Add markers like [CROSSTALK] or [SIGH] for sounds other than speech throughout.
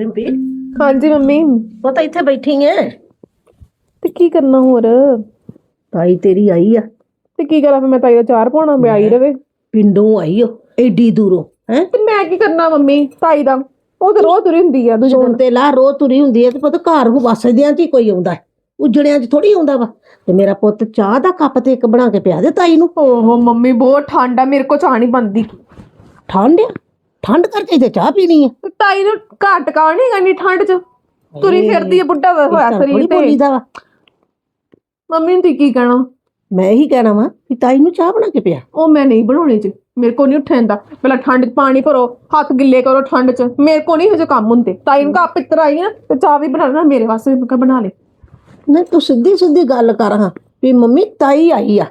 ਰਿੰਪੀ? ਹਾਂਜੀ ਮੰਮੀ। ਪਤਾ ਇੱਥੇ ਬੈਠੀ ਐ ਤੇ ਕੀ ਕਰਨਾ ਹੋਰ? ਤਾਈ ਤੇਰੀ ਆਈ ਆ। ਤੇ ਕੀ ਕਰਾਂ ਫਿਰ? ਮੈਂ ਤਾਈ ਦਾ ਚਾਰ ਪਾਉਣਾ ਵਿਆਹੀ ਰਵੇ। ਪਿੰਡੋਂ ਆਈ ਓ ਏਡੀ ਦੂਰੋਂ ਹੈ? ਤੇ ਮੈਂ ਕੀ ਕਰਨਾ ਮੰਮੀ ਤਾਈ ਦਾ? ਉਹ ਤੇ ਰੋਜ਼ ਤੁਰੀ ਹੁੰਦੀ ਆ ਦੂਜੇ ਸੁਣ ਦਿਨ ਤੇ ਲਾ ਰੋ ਤੁਰੀ ਹੁੰਦੀ ਐ ਤੇ ਪਤਾ ਘਰ ਉਹ ਵਸਦਿਆਂ ਚ ਹੀ ਕੋਈ ਆਉਂਦਾ ਹੈ। ਉਜੜਿਆਂ ਚ ਥੋੜੀ ਆਉਂਦਾ ਵਾ। ਤੇ ਮੇਰਾ ਪੁੱਤ ਚਾਹ ਦਾ ਕੱਪ ਤੇ ਇੱਕ ਬਣਾ ਕੇ ਪਿਆ ਦੇ ਤਾਈ ਨੂੰ। ਓਹੋ ਮੰਮੀ ਬਹੁਤ ਠੰਡ ਆ ਮੇਰੇ ਕੋ ਚਾਹ ਨਹੀਂ ਬੰਦੀ ਠੰਡ ਆ? ਠੰਡ ਕਰਕੇ ਤੇ ਚਾਹ ਪੀਣੀ ਤੇ ਤਾਈ ਨੂੰ ਘੱਟ ਕਾ ਨਹੀਂ ਗਣੀ ਠੰਡ ਚ? ਤੁਰੀ ਫਿਰਦੀ ਆ ਬੁੱਢਾ ਹੋਇਆ ਸਰੀਰ ਤੇ। ਬੋਲੀਦਾ ਵਾ। ਮੰਮੀ ਨੂੰ ਤੁਸੀਂ ਕੀ ਕਹਿਣਾ? ਮੈਂ ਇਹੀ ਕਹਿਣਾ ਵਾ ਕਿ ਤਾਈ ਨੂੰ ਚਾਹ ਬਣਾ ਕੇ ਪਿਆ। ਉਹ ਮੈਂ ਨਹੀਂ ਬਣਾਉਣੀ ਚ ਮੇਰੇ ਕੋ ਨਹੀਂ ਉੱਠਿੰਦਾ ਪਹਿਲਾਂ ਠੰਡ ਚ ਪਾਣੀ ਭਰੋ ਹੱਥ ਗਿੱਲੇ ਕਰੋ ਠੰਡ ਚ। ਮੇਰੇ ਕੋ ਨਹੀਂ ਹਜੇ ਕੰਮ ਹੁੰਦੇ। ਤਾਈ ਨੂੰ ਕੱਪ ਇੱਧਰ ਆਈ ਨਾ ਤੇ ਚਾਹ ਵੀ ਬਣਾ ਲੈਣਾ ਮੇਰੇ ਵਾਸਤੇ ਵੀ ਬਣਾ ਲੈ। ਨਹੀਂ ਤੂੰ ਸਿੱਧੀ ਸਿੱਧੀ ਗੱਲ ਕਰ ਹਾਂ ਵੀ ਮੰਮੀ ਤਾਈ ਆਈ ਆ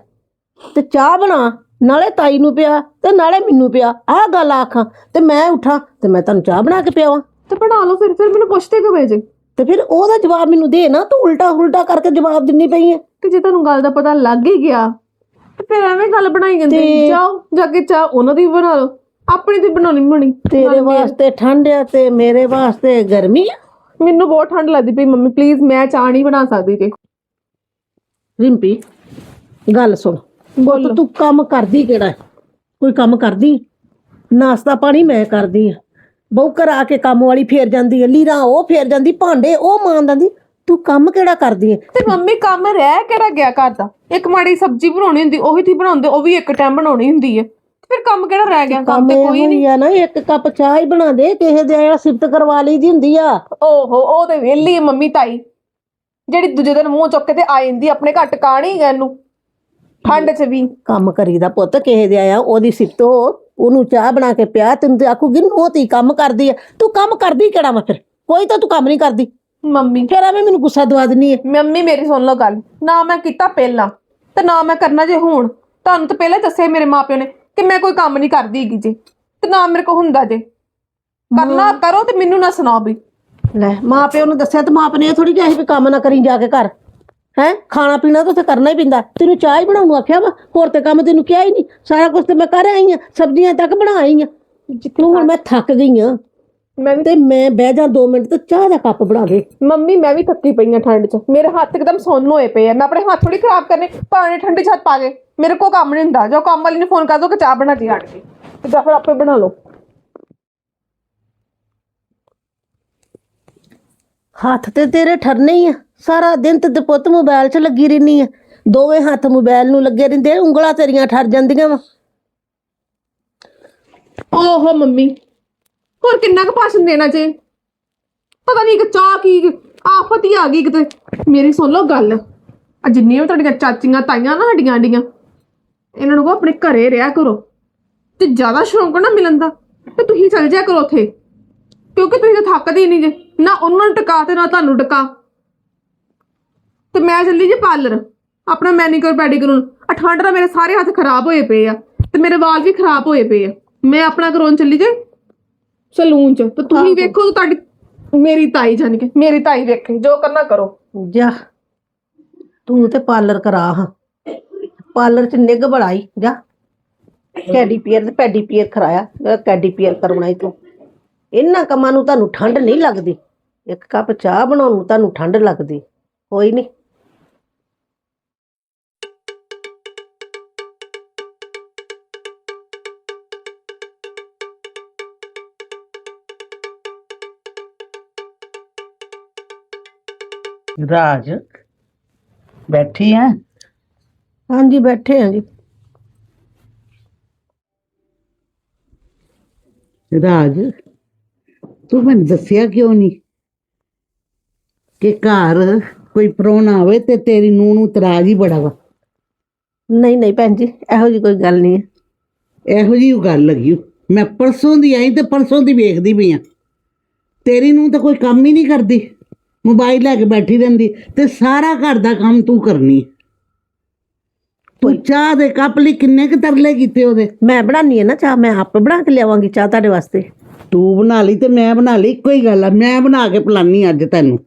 ਤੇ ਚਾਹ ਬਣਾ। ਨਾਲੇ ਤਾਈ ਨੂੰ ਪਿਆ ਤੇ ਨਾਲੇ ਮੈਨੂੰ ਪਿਆ ਆਹ ਗੱਲ ਆਖਾਂ ਤੇ ਮੈਂ ਉਠਾਂ ਤੇ ਮੈਂ ਤੁਹਾਨੂੰ ਚਾਹ ਬਣਾ ਕੇ ਪਿਆਵਾਂ। ਤੇ ਬਣਾ ਲਓ ਫਿਰ ਫਿਰ ਮੈਨੂੰ ਪੁੱਛਦੇ ਕਿਵੇਂ ਜੇ? ਤੇ ਫਿਰ ਉਹਦਾ ਜਵਾਬ ਮੈਨੂੰ ਦੇ ਨਾ ਤੂੰ ਉਲਟਾ ਉਲਟਾ ਕਰਕੇ ਜਵਾਬ ਦਿੰਨੀ ਪਈ ਹੈ ਤੇ ਜੇ ਤੁਹਾਨੂੰ ਗੱਲ ਦਾ ਪਤਾ ਲੱਗ ਹੀ ਗਿਆ ਤੇ ਫਿਰ ਐਵੇਂ ਗੱਲ ਬਣਾਈ ਜਾਂਦੇ। ਤੇ- ਜਾਓ ਜਾ ਕੇ ਚਾਹ ਉਹਨਾਂ ਦੀ ਬਣਾ ਲਓ ਆਪਣੀ ਤੇ ਬਣਾਉਣੀ ਬਣੀ। ਤੇਰੇ ਵਾਸਤੇ ਠੰਡ ਆ ਤੇ ਮੇਰੇ ਵਾਸਤੇ ਗਰਮੀ ਆ। ਮੈਨੂੰ ਬਹੁਤ ਠੰਡ ਲੱਗਦੀ ਪਈ ਮੰਮੀ ਪਲੀਜ਼ ਮੈਂ ਚਾਹ ਨਹੀਂ ਬਣਾ ਸਕਦੀ ਜੇ। ਰਿੰਪੀ ਗੱਲ ਸੁਣ। ਬੋਲੋ। ਤੂੰ ਕੰਮ ਕਰਦੀ ਕਿਹੜਾ ਹੈ? ਕੋਈ ਕੰਮ ਕਰਦੀ? ਨਾਸ਼ਤਾ ਪਾਣੀ ਮੈਂ ਕਰਦੀ ਆ ਬਹੁ ਘਰ ਆ ਕੇ ਕੰਮ ਵਾਲੀ ਫੇਰ ਜਾਂਦੀ ਹੈ। ਲੀਰਾਂ ਉਹ ਫੇਰ ਜਾਂਦੀ ਭਾਂਡੇ ਉਹ ਮਾਂ ਦਿੰਦੀ। ਤੂੰ ਕੰਮ ਕਿਹੜਾ ਕਰਦੀ ਹੈ? ਤੇ ਮੰਮੀ ਕੰਮ ਰਹਿ ਕਿਹੜਾ ਗਿਆ ਘਰ ਦਾ? ਇੱਕ ਮਾੜੀ ਸਬਜ਼ੀ ਬਣਾਉਣੀ ਹੁੰਦੀ ਉਹੀ ਤੀ ਬਣਾਉਂਦੇ ਉਹ ਵੀ ਇੱਕ ਟਾਈਮ ਬਣਾਉਣੀ ਹੁੰਦੀ ਹੈ। ਤੇ ਫਿਰ ਕੰਮ ਕਿਹੜਾ ਰਹਿ ਗਿਆ? ਕੰਮ ਤੇ ਕੋਈ ਨਹੀਂ। ਆ ਨਾ ਇੱਕ ਕੱਪ ਚਾਹ ਹੀ ਬਣਾ ਦੇ ਕਿਸੇ ਦੇ ਆ ਸਿਫਤ ਕਰਵਾ ਲਈ ਦੀ ਹੁੰਦੀ ਆ। ਓਹੋ ਉਹ ਤੇ ਵਿਹਲੀ ਹੈ ਮੰਮੀ ਤਾਈ। ਜਿਹੜੀ ਦੂਜੇ ਦਿਨ ਮੂੰਹ ਚੁੱਕ ਕੇ ਤੇ ਆ ਜਾਂਦੀ ਆਪਣੇ ਘੱਟ ਕਾਣੀ ਗੈ ਇਹਨੂੰ। ਠੰਡ 'ਚ ਵੀ ਕੰਮ ਕਰੀਦਾ ਪੁੱਤ ਕਿਸੇ ਦੇ ਆਇਆ ਉਹਦੀ ਸਿਫਤ ਉਹਨੂੰ ਚਾਹ ਬਣਾ ਕੇ ਪਿਆ ਤੈਨੂੰ ਤੇ ਆਖੂਗੀ ਉਹ ਤੀ ਕੰਮ ਕਰਦੀ ਆ। ਤੂੰ ਕੰਮ ਕਰਦੀ ਕਿਹੜਾ ਵਾ ਫਿਰ? ਕੋਈ ਤਾਂ ਤੂੰ ਕੰਮ ਨਹੀਂ ਕਰਦੀ। ਮੰਮੀ। ਫਿਰ ਐਵੇਂ ਮੈਨੂੰ ਗੁੱਸਾ ਦਵਾ ਦਿੰਨੀ ਹੈ ਮੰਮੀ ਮੇਰੀ ਸੁਣ ਲਓ ਗੱਲ। ਨਾ ਮੈਂ ਕੀਤਾ ਪਹਿਲਾਂ ਤੇ ਨਾ ਮੈਂ ਕਰਨਾ ਜੇ ਹੁਣ। ਤੁਹਾਨੂੰ ਤਾਂ ਪਹਿਲਾਂ ਦੱਸਿਆ ਮੇਰੇ ਮਾਪਿਓ ਨੇ ਕਿ ਮੈਂ ਕੋਈ ਕੰਮ ਨਹੀਂ ਕਰਦੀ ਹੈਗੀ ਜੀ। ਤੇ ਨਾ ਮੇਰੇ ਕੋ ਹੁੰਦਾ ਜੇ। ਕਰਨਾ ਕਰੋ ਤੇ ਮੈਨੂੰ ਨਾ ਸੁਣਾਓ ਵੀ। ਲੈ ਮਾਂ ਪਿਓ ਨੂੰ ਦੱਸਿਆ ਤੇ ਮਾਂ ਪਿਓ ਨੇ ਥੋੜੀ ਸੀ ਵੀ ਕੰਮ ਨਾ ਕਰੀ ਜਾ ਕੇ ਘਰ। ਹੈ? ਖਾਣਾ ਪੀਣਾ ਤਾਂ ਉੱਥੇ ਕਰਨਾ ਹੀ ਪੈਂਦਾ। ਤੈਨੂੰ ਚਾਹ ਹੀ ਬਣਾਉਣ ਨੂੰ ਆਖਿਆ ਵਾ? ਹੋਰ ਤੇ ਕੰਮ ਤੈਨੂੰ ਕਿਹਾ ਹੀ ਨਹੀਂ। ਸਾਰਾ ਕੁਝ ਤੇ ਮੈਂ ਕਰ ਆਈ ਆ। ਸਬਜ਼ੀਆਂ ਤੱਕ ਬਣਾ ਆਈ ਆ। ਜਿੱਥੋਂ ਹੁਣ ਮੈਂ ਥੱਕ ਗਈ ਆ। ਮੈਂ ਵੀ ਤੇ ਮੈਂ ਬਹਿ ਜਾ 2 ਮਿੰਟ ਤੇ ਚਾਹ ਦਾ ਕੱਪ ਬਣਾ ਦੇ। ਮੰਮੀ ਮੈਂ ਵੀ ਥੱਕੀ ਪਈ ਆ ਠੰਡ 'ਚ। ਮੇਰੇ ਹੱਥ ਇੱਕਦਮ ਸੁੰਨ ਹੋਏ ਪਏ ਆ। ਮੈਂ ਆਪਣੇ ਹੱਥ ਥੋੜੀ ਖਰਾਬ ਕਰਨੇ। ਪਾਣੀ ਠੰਡੀ 'ਚ ਹੱਥ ਪਾ ਕੇ। ਮੇਰੇ ਕੋ ਕੰਮ ਨਹੀਂ ਹੁੰਦਾ। ਜੋ ਕੰਮ ਵਾਲੀ ਨੇ ਫੋਨ ਕਰ ਦੋ ਕਿ ਚਾਹ ਬਣਾ ਦੀ ਹਟ ਕੇ ਤੇ ਜਾਂ ਫਿਰ ਆਪੇ ਬਣਾ ਲਓ। ਹੱਥ ਤੇ ਤੇਰੇ ਠਰਨੇ ਹੀ ਆ। ਸਾਰਾ ਦਿਨ ਤੇ ਪੁੱਤ ਮੋਬਾਈਲ 'ਚ ਲੱਗੀ ਰਹਿਨੀ ਆ। ਦੋਵੇਂ ਹੱਥ ਮੋਬਾਈਲ ਨੂੰ ਲੱਗੇ ਰਹਿੰਦੇ ਉਂਗਲਾਂ ਤੇਰੀਆਂ ਠਰ ਜਾਂਦੀਆਂ ਵਾ। ਓਹੋ ਮੰਮੀ, ਹੋਰ ਕਿੰਨਾ ਕੁ ਭਾਸ਼ਣ ਦੇਣਾ ਜੇ? ਪਤਾ ਨਹੀਂ ਕਿ ਚਾਹ ਕੀ, ਆਫਤ ਹੀ ਆ ਗਈ ਕਿਤੇ। ਮੇਰੀ ਸੁਣ ਲਓ ਗੱਲ। ਆ ਜਿੰਨੀਆਂ ਵੀ ਤੁਹਾਡੀਆਂ ਚਾਚੀਆਂ ਤਾਈਆਂ ਨਾ ਸਾਡੀਆਂ ਆਂਡੀਆਂ ਇਹਨਾਂ ਨੂੰ ਕਹੋ ਆਪਣੇ ਘਰੇ ਰਿਹਾ ਕਰੋ। ਤੇ ਜ਼ਿਆਦਾ ਸ਼ੌਂਕ ਨਾ ਮਿਲਣ ਦਾ, ਤੇ ਤੁਸੀਂ ਚੱਲ ਜਾਇਆ ਕਰੋ ਉੱਥੇ। ਕਿਉਂਕਿ ਤੁਸੀਂ ਤਾਂ ਥੱਕਦੇ ਹੀ ਨਹੀਂ ਜੇ। ਨਾ ਉਹਨਾਂ ਨੂੰ ਟਿਕਾ ਤੇ ਨਾ ਤੁਹਾਨੂੰ ਟਿਕਾ। ਤੇ ਮੈਂ ਚੱਲੀ ਜੀ ਪਾਰਲਰ ਆਪਣਾ ਮੈਨੀਕਿਉਰ ਪੈਡੀਕਿਉਰ ਆ ਠੰਡ ਨਾਲ ਮੇਰੇ ਸਾਰੇ ਹੱਥ ਖਰਾਬ ਹੋਏ ਪਏ ਆ। ਤੇ ਮੇਰੇ ਵਾਲ ਵੀ ਖਰਾਬ ਹੋਏ ਪਏ ਆ। ਮੈਂ ਆਪਣਾ ਕਰਾਉਣ ਚੱਲੀ ਜੇ ਸਲੂਨ ਚ। ਤੇ ਤੁਸੀਂ ਵੇਖੋ ਤੁਹਾਡੀ ਮੇਰੀ ਤਾਈ ਜਾਨ ਕੇ ਮੇਰੀ ਤਾਈ ਵੇਖੇ ਜੋ ਕਰਨਾ ਕਰੋ। ਜਾ ਤੂੰ ਤੇ ਪਾਰਲਰ ਕਰਾ ਹਾਂ। ਪਾਰਲਰ 'ਚ ਨਿੱਘ ਬੜਾਈ ਜਾ। ਕੈਡੀ ਪੀਅਰ ਤੇ ਪੈਡੀ ਪੀਅਰ ਕਰਾਇਆ ਕੈਡੀ ਪੀਅਰ ਕਰਵਾਉਣਾ ਤੂੰ। ਇਹਨਾਂ ਕੰਮਾਂ ਨੂੰ ਤੁਹਾਨੂੰ ਠੰਡ ਨਹੀਂ ਲੱਗਦੀ। ਇੱਕ ਕੱਪ ਚਾਹ ਬਣਾਉਣ ਨੂੰ ਤੁਹਾਨੂੰ ਠੰਡ ਲੱਗਦੀ। ਕੋਈ ਨਹੀਂ ਰਾਜ ਬੈਠੀ ਆ ਹਾਂਜੀ ਬੈਠੇ ਹਾਂ ਜੀ। ਰਾਜ ਤੂੰ ਮੈਨੂੰ ਦੱਸਿਆ ਕਿਉਂ ਨਹੀਂ ਕਿ ਘਰ ਕੋਈ ਪ੍ਰਾਹੁਣਾ ਆਵੇ ਤੇ ਤੇਰੀ ਨੂੰਹ ਨੂੰ ਤਰਾਜ ਹੀ ਬੜਾ ਵਾ? ਨਹੀਂ ਨਹੀਂ ਭੈਣ ਜੀ ਇਹੋ ਜੀ ਕੋਈ ਗੱਲ ਨਹੀਂ ਹੈ। ਇਹੋ ਜੀ ਗੱਲ ਲੱਗੀ ਓ। ਮੈਂ ਪਰਸੋਂ ਦੀ ਆਈ ਤੇ ਪਰਸੋਂ ਦੀ ਵੇਖਦੀ ਪਈ ਆ। ਤੇਰੀ ਨੂੰ ਤਾਂ ਕੋਈ ਕੰਮ ਹੀ ਨਹੀਂ ਕਰਦੀ। ਮੋਬਾਈਲ ਲੈ ਕੇ ਬੈਠੀ ਰਹਿੰਦੀ ਤੇ ਸਾਰਾ ਘਰ ਦਾ ਕੰਮ ਤੂੰ ਕਰਨੀ। ਤੂੰ ਚਾਹ ਦੇ ਕੱਪ ਲਈ ਕਿੰਨੇ ਕੁ ਤਰਲੇ ਕੀਤੇ ਉਹਦੇ? ਮੈਂ ਬਣਾਉਣੀ ਹੈ ਨਾ ਚਾਹ ਮੈਂ ਆਪ ਬਣਾ ਕੇ ਲਿਆਵਾਂਗੀ ਚਾਹ ਤੁਹਾਡੇ ਵਾਸਤੇ। ਤੂੰ ਬਣਾ ਲਈ ਤੇ ਮੈਂ ਬਣਾ ਲਈ ਇੱਕੋ ਹੀ ਗੱਲ ਆ ਮੈਂ ਬਣਾ ਕੇ ਪਿਲਾਨੀ ਅੱਜ ਤੈਨੂੰ।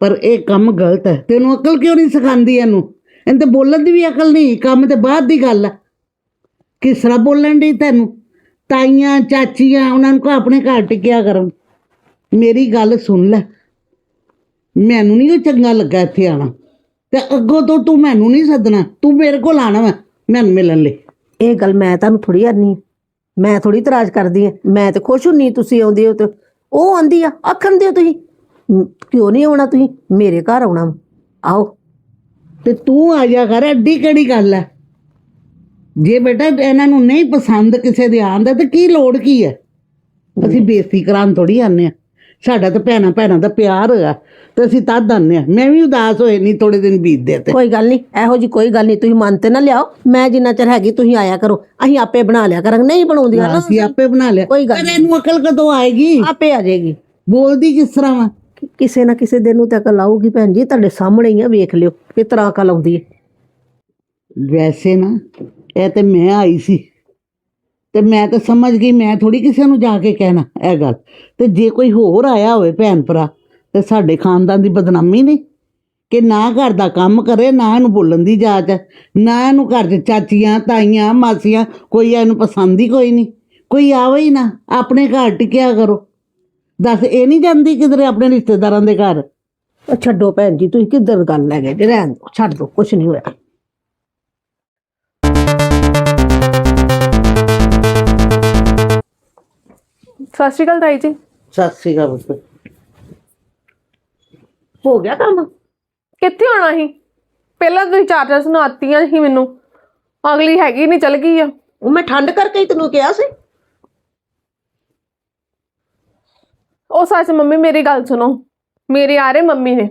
ਪਰ ਇਹ ਕੰਮ ਗਲਤ ਹੈ ਤੈਨੂੰ ਅਕਲ ਕਿਉਂ ਨਹੀਂ ਸਿਖਾਉਂਦੀ ਇਹਨੂੰ? ਇਹਨੂੰ ਤੇ ਬੋਲਣ ਦੀ ਵੀ ਅਕਲ ਨਹੀਂ ਕੰਮ ਤੇ ਬਾਅਦ ਦੀ ਗੱਲ ਆ। ਕਿਸ ਤਰ੍ਹਾਂ ਬੋਲਣ ਦੀ ਤੈਨੂੰ? ਤਾਈਆਂ ਚਾਚੀਆਂ ਉਹਨਾਂ ਨੂੰ ਕੋ ਆਪਣੇ ਘਰ ਟਿਕਿਆ ਕਰਨ ਮੇਰੀ ਗੱਲ ਸੁਣ ਲੈ ਮੈਨੂੰ ਨਹੀਂ ਚੰਗਾ ਲੱਗਾ ਇੱਥੇ ਆਣਾ ਤੇ ਅੱਗੋਂ ਤੋਂ ਤੂੰ ਮੈਨੂੰ ਨਹੀਂ ਸੱਦਣਾ ਤੂੰ ਮੇਰੇ ਕੋਲ ਆਣਾ ਵਾ ਮੈਨੂੰ ਮਿਲਣ ਲਈ। ਇਹ ਗੱਲ ਮੈਂ ਤੁਹਾਨੂੰ ਥੋੜੀ ਆਨੀ ਮੈਂ ਥੋੜੀ ਇਤਰਾਜ਼ ਕਰਦੀ ਆ ਮੈਂ ਤੇ ਖੁਸ਼ ਹੁੰਨੀ ਤੁਸੀਂ ਆਉਂਦੇ ਹੋ ਤੇ ਉਹ ਆਂਦੀ ਆ ਆਖਣ ਦਿਓ ਤੁਸੀਂ। ਕਿਉਂ ਨਹੀਂ ਆਉਣਾ ਤੁਸੀਂ? ਮੇਰੇ ਘਰ ਆਉਣਾ। ਆਓ। ਤੇ ਤੂੰ ਆ ਜਾ ਕਰ ਐਡੀ ਕਿਹੜੀ ਗੱਲ ਹੈ ਜੇ ਬੇਟਾ ਇਹਨਾਂ ਨੂੰ ਨਹੀਂ ਪਸੰਦ ਕਿਸੇ ਦੇ ਆਉਣ ਦਾ ਤੇ ਕੀ ਲੋੜ ਕੀ ਹੈ ਅਸੀਂ ਬੇਇੱਜ਼ਤੀ ਕਰਾਂ ਥੋੜੀ ਆਨੇ ਆ ਸਾਡਾ ਤਾਂ ਭੈਣਾਂ ਭੈਣਾਂ ਦਾ ਪਿਆਰ ਹੋਇਆ ਤੇ ਅਸੀਂ ਤਦ ਆਨੇ ਆ। ਮੈਂ ਵੀ ਉਦਾਸ ਹੋਏ ਨਹੀਂ ਥੋੜੇ ਦਿਨ ਬੀਤਦੇ ਤੇ। ਕੋਈ ਗੱਲ ਨਹੀਂ ਇਹੋ ਜੀ ਕੋਈ ਗੱਲ ਨਹੀਂ ਤੁਸੀਂ ਮਨ ਤੇ ਨਾ ਲਿਆਓ। ਮੈਂ ਜਿੰਨਾ ਚਿਰ ਹੈਗੀ ਤੁਸੀਂ ਆਇਆ ਕਰੋ। ਅਸੀਂ ਆਪੇ ਬਣਾ ਲਿਆ ਕਰਾਂਗੇ। ਨਹੀਂ ਬਣਾਉਂਦੀਆਂ ਨਾ ਅਸੀਂ ਆਪੇ ਬਣਾ ਲਿਆ। ਕੋਈ ਗੱਲ ਪਰ ਇਹਨੂੰ ਅਕਲ ਕਦੋਂ ਆਏਗੀ? ਆਪੇ ਆ ਜਾਏਗੀ। ਬੋਲਦੀ ਕਿਸ ਤਰ੍ਹਾਂ ਵਾ? ਕਿਸੇ ਨਾ ਕਿਸੇ ਦਿਨ ਨੂੰ ਤਾਂ ਅਕਲ ਆਊਗੀ ਭੈਣ ਜੀ। ਤੁਹਾਡੇ ਸਾਹਮਣੇ ਹੀ ਆ ਵੇਖ ਲਿਓ। ਕਿਸ ਤਰ੍ਹਾਂ ਅਕਲ ਆਉਂਦੀ ਹੈ। ਵੈਸੇ ਨਾ ਇਹ ਤੇ ਮੈਂ ਆਈ ਸੀ। ਤੇ ਮੈਂ ਤਾਂ ਸਮਝ ਗਈ, ਮੈਂ ਥੋੜੀ ਕਿਸੇ ਨੂੰ ਜਾ ਕੇ ਕਹਿਣਾ ਇਹ ਗੱਲ। ਤੇ ਜੇ ਕੋਈ ਹੋਰ ਆਇਆ ਹੋਵੇ ਭੈਣ ਭਰਾ, ਤੇ ਸਾਡੇ ਖਾਨਦਾਨ ਦੀ ਬਦਨਾਮੀ ਨਹੀਂ ਕਿ ਨਾ ਘਰ ਦਾ ਕੰਮ ਕਰੇ, ਨਾ ਇਹਨੂੰ ਬੋਲਣ ਦੀ ਜਾਚ ਹੈ, ਨਾ ਇਹਨੂੰ ਘਰ 'ਚ ਚਾਚੀਆਂ, ਤਾਈਆਂ, ਮਾਸੀਆਂ, ਕੋਈ ਇਹਨੂੰ ਪਸੰਦ ਹੀ ਕੋਈ ਨਹੀਂ। ਕੋਈ ਆਵੇ ਹੀ ਨਾ, ਆਪਣੇ ਘਰ ਟਿਕਿਆ ਕਰੋ। ਦੱਸ, ਇਹ ਨਹੀਂ ਜਾਂਦੀ ਕਿਧਰੇ ਆਪਣੇ ਰਿਸ਼ਤੇਦਾਰਾਂ ਦੇ ਘਰ? ਛੱਡੋ ਭੈਣ ਜੀ, ਤੁਸੀਂ ਕਿੱਧਰ ਗੱਲ ਲੈ ਗਏ? ਜੇ ਰਹਿਣ ਦਿਓ, ਛੱਡ ਦਿਓ ਕੁਝ ਨਹੀਂ ਹੋਇਆ। ਸਤਿ ਸ਼੍ਰੀ ਅਕਾਲ ਤਾਈ ਜੀ। ਸਤਿ ਸ੍ਰੀ ਅਕਾਲ ਪੁੱਤ। ਹੋ ਗਿਆ ਕੰਮ? ਕਿੱਥੇ ਆਉਣਾ ਸੀ? ਪਹਿਲਾਂ ਤੁਸੀਂ ਚਾਰ ਚਾਰ ਸੁਣਾਤੀਆਂ ਸੀ ਮੈਨੂੰ। ਅਗਲੀ ਹੈਗੀ ਨਹੀਂ ਚਲ ਗਈ ਆ। ਉਹ ਮੈਂ ਠੰਡ ਕਰਕੇ ਹੀ ਤੈਨੂੰ ਕਿਹਾ ਸੀ। ਉਹ ਸੱਚ ਮੰਮੀ ਮੇਰੀ ਗੱਲ ਸੁਣੋ। ਮੇਰੇ ਆ ਰਹੇ ਮੰਮੀ ਨੇ।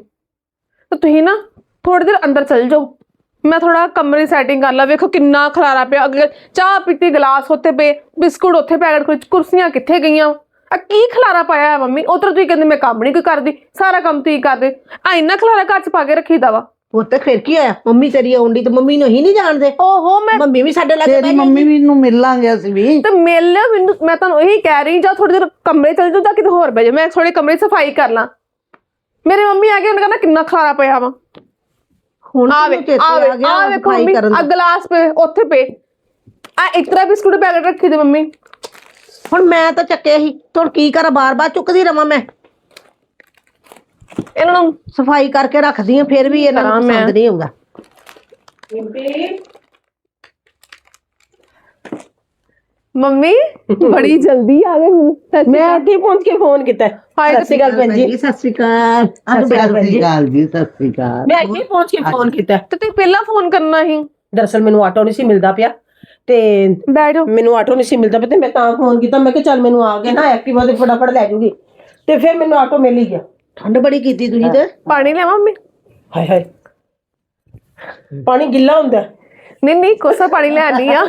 ਤੇ ਤੁਸੀਂ ਨਾ ਥੋੜੀ ਦੇਰ ਅੰਦਰ ਚਲ ਜਾਓ। ਮੈਂ ਥੋੜਾ ਕਮਰੇ ਸੈਟਿੰਗ ਕਰ ਲਾ ਵੇਖੋ ਕਿੰਨਾ ਖਲਾਰਾ ਪਿਆ। ਅੱਗੇ ਚਾਹ ਪੀਤੀ ਗਲਾਸ ਉੱਥੇ ਪਏ ਬਿਸਕੁਟ ਉੱਥੇ ਪੈਕਟ ਕੁਝ ਕੁਰਸੀਆਂ ਕਿੱਥੇ ਗਈਆਂ? ਆ ਕੀ ਖਲਾਰਾ ਪਾਇਆ ਹੈ ਮੰਮੀ? ਉਧਰ ਤੁਸੀਂ ਕਹਿੰਦੇ ਮੈਂ ਕੰਮ ਨਹੀਂ ਕੋਈ ਕਰਦੀ ਸਾਰਾ ਕੰਮ ਤੁਸੀਂ ਕਰਦੇ। ਆ ਇੰਨਾ ਖਲਾਰਾ ਘਰ ਚ ਪਾ ਕੇ ਰੱਖੀਦਾ ਵਾ। ਉਹ ਤੇ ਫਿਰ ਕੀ ਆਇਆ ਮੰਮੀ ਤੇਰੀ ਆਉਂਦੀ ਤੇ ਮੰਮੀ ਨੂੰ ਹੀ ਨਹੀਂ ਜਾਣਦੇ। ਓਹੋ ਮੈਂ ਮੰਮੀ ਵੀ ਸਾਡੇ ਲੱਗ ਤੇਰੀ ਮੰਮੀ ਵੀ ਨੂੰ ਮਿਲ ਲਾਂਗੇ ਅਸੀਂ ਵੀ। ਤੇ ਮਿਲ ਲਿਓ ਮੈਨੂੰ ਮੈਂ ਤੁਹਾਨੂੰ ਇਹੀ ਕਹਿ ਰਹੀ ਜਾਂ ਥੋੜੀ ਦੇਰ ਕਮਰੇ ਚਲ ਜਾਓ ਜਾਂ ਕਿਤੇ ਹੋਰ ਬਹਿ ਜਾਓ। ਮੈਂ ਥੋੜੇ ਕਮਰੇ 'ਚ ਸਫ਼ਾਈ ਕਰ ਲਾਂ। ਮੇਰੇ ਮੰਮੀ ਆ ਕੇ ਉਹਨੇ ਕਹਿੰਦਾ ਕਿੰਨਾ ਖਲਾਰਾ ਪਿਆ ਵਾ। ਹੁਣ ਆਵੇ ਤੈਨੂੰ ਚੇਤੇ ਆਵੇ ਆ ਗਿਆ ਆ ਵੇਖੋ ਸਫ਼ਾਈ ਮੰਮੀ ਕਰਨ ਆ ਦਾ। ਗਲਾਸ ਪੇ ਉੱਥੇ ਪੇ ਆ ਇੱਕ ਤਰ੍ਹਾਂ ਬਿਸਕੁਟ ਪੈਕਟ ਰੱਖੀ ਦੇ ਮੰਮੀ ਹੁਣ ਮੈਂ ਤਾਂ ਚੱਕਿਆ ਸੀ ਹੁਣ ਕੀ ਕਰਾਂ ਬਾਰ-ਬਾਰ ਚੁੱਕਦੀ ਰਵਾਂ ਮੈਂ ਇਹਨਾਂ ਨੂੰ ਸਫ਼ਾਈ ਕਰਕੇ ਰੱਖਦੀ ਆ ਫਿਰ ਵੀ ਇਹਨਾਂ ਨੂੰ। ਪਸੰਦ ਨਹੀਂ ਆਉਂਦਾ ਮੰਮੀ ਬੜੀ [LAUGHS] ਜਲਦੀ ਆ ਗਏ ਮੈਨੂੰ ਮੈਂ ਉੱਥੇ ਪਹੁੰਚ ਕੇ ਫੋਨ ਕੀਤਾ। ਹਾਏ ਸਤਿ ਸ਼੍ਰੀ ਅਕਾਲ ਭੈਣ ਜੀ। ਸਤਿ ਸ਼੍ਰੀ ਅਕਾਲ। ਸਤਿ ਸ਼੍ਰੀ ਅਕਾਲ ਭੈਣ ਜੀ ਅਕਾਲ ਜੀ ਸਤਿ ਸ੍ਰੀ ਅਕਾਲ। ਮੈਂ ਇੱਥੇ ਪਹੁੰਚ ਕੇ ਫੋਨ ਕੀਤਾ। ਤੇ ਤੁਸੀਂ ਪਹਿਲਾਂ ਫੋਨ ਕਰਨਾ ਸੀ? ਦਰਅਸਲ ਮੈਨੂੰ ਆਟੋ ਨਹੀਂ ਸੀ ਮਿਲਦਾ ਪਿਆ। ਤੇ ਬੈਠ ਮੈਨੂੰ ਆਟੋ ਨਹੀਂ ਸੀ ਮਿਲਦਾ ਪਿਆ ਤੇ ਮੈਂ ਤਾਂ ਫੋਨ ਕੀਤਾ। ਮੈਂ ਕਿਹਾ ਚੱਲ ਮੈਨੂੰ ਆ ਕੇ ਨਾ ਐਕਟਿਵਾ ਤੇ ਫਟਾਫਟ ਲੈ ਜੂਗੀ। ਤੇ ਫਿਰ ਮੈਨੂੰ ਆਟੋ ਮਿਲ ਹੀ ਗਿਆ। ਠੰਡ ਬੜੀ ਕੀਤੀ ਤੁਸੀਂ ਤੇ। ਪਾਣੀ ਲਿਆਵਾਂ ਮੰਮੀ? ਹਾਏ ਹਾਏ। ਪਾਣੀ ਗਿੱਲਾ ਹੁੰਦਾ। ਹੈ। ਨਹੀਂ ਨਹੀਂ ਕੋਸਾ ਪਾਣੀ ਲੈਣੀ ਆ।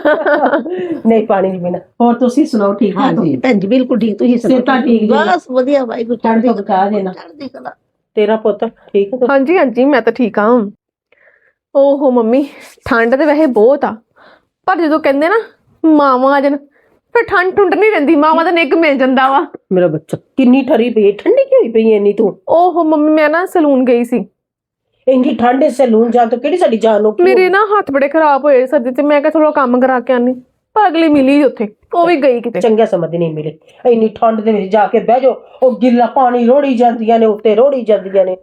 ਨਹੀਂ ਪਾਣੀ ਨਹੀਂ ਪੀਣਾ। ਹੋਰ ਤੁਸੀਂ ਸੁਣਾਓ ਠੀਕ ਹੋ? ਹਾਂਜੀ ਭੈਣ ਜੀ ਬਿਲਕੁਲ ਠੀਕ ਤੁਸੀਂ ਸੁਣਾਓ? ਸਿਹਤਾਂ ਠੀਕ ਜੀ? ਬਸ ਵਧੀਆ ਵਾਹਿਗੁਰੂ ਚੜ੍ਹਦੀ ਤੋਂ ਬਚਾ ਦੇਣਾ। ਚੜ੍ਹਦੀ ਕਲਾ। ਤੇਰਾ ਪੁੱਤ ਠੀਕ ਹੈ ਹਾਂਜੀ ਹਾਂਜੀ ਮੈਂ ਤਾਂ ਠੀਕ ਹਾਂ ਓਹੋ ਮੰਮੀ ਠੰਡ ਤੇ ਵੈਸੇ ਬਹੁਤ ਆ। ਪਰ ਜਦੋਂ ਕਹਿੰਦੇ ਨਾ ਮਾਵਾਂ ਆ ਜਾਣ ਫਿਰ ਠੰਡ ਠੁੰਡ ਨਹੀਂ ਰਹਿੰਦੀ ਮਾਵਾਂ ਦਾ ਨਿੱਘ ਮਿਲ ਜਾਂਦਾ ਵਾ। ਮੇਰਾ ਬੱਚਾ ਕਿੰਨੀ ਠਰੀ ਪਈ ਹੈ ਠੰਡੀ ਕਿਉਂ ਹੋਈ ਪਈ ਹੈ ਇੰਨੀ ਤੂੰ। ਓਹੋ ਮੰਮੀ ਮੈਂ ਨਾ ਸਲੂਨ ਗਈ ਸੀ। ਇੰਨੀ ਠੰਡ ਸੈਲੂਨ ਜਾ ਤਾਂ ਕਿਹੜੀ ਸਾਡੀ ਜਾਨ ਨੂੰ ਮੇਰੇ ਨਾ ਹੱਥ ਬੜੇ ਖਰਾਬ ਹੋਏ ਸਰਦੀ ਤੇ ਮੈਂ ਕਿਹਾ ਥੋੜਾ ਕੰਮ ਕਰਾ ਕੇ ਆਨੀ। ਪਰ ਅਗਲੀ ਮਿਲੀ ਉੱਥੇ ਉਹ ਵੀ ਗਈ ਕਿਤੇ। ਚੰਗਾ ਸਮਝ ਨਹੀਂ ਮਿਲੇ। ਇੰਨੀ ਠੰਡ ਦੇ ਵਿੱਚ ਜਾ ਕੇ ਬਹਿ ਜਾਓ ਉਹ ਗਿੱਲਾ ਪਾਣੀ ਰੋੜੀ ਜਾਂਦੀਆਂ ਨੇ ਉੱਤੇ ਰੋੜੀ ਜਾਂਦੀਆਂ ਨੇ।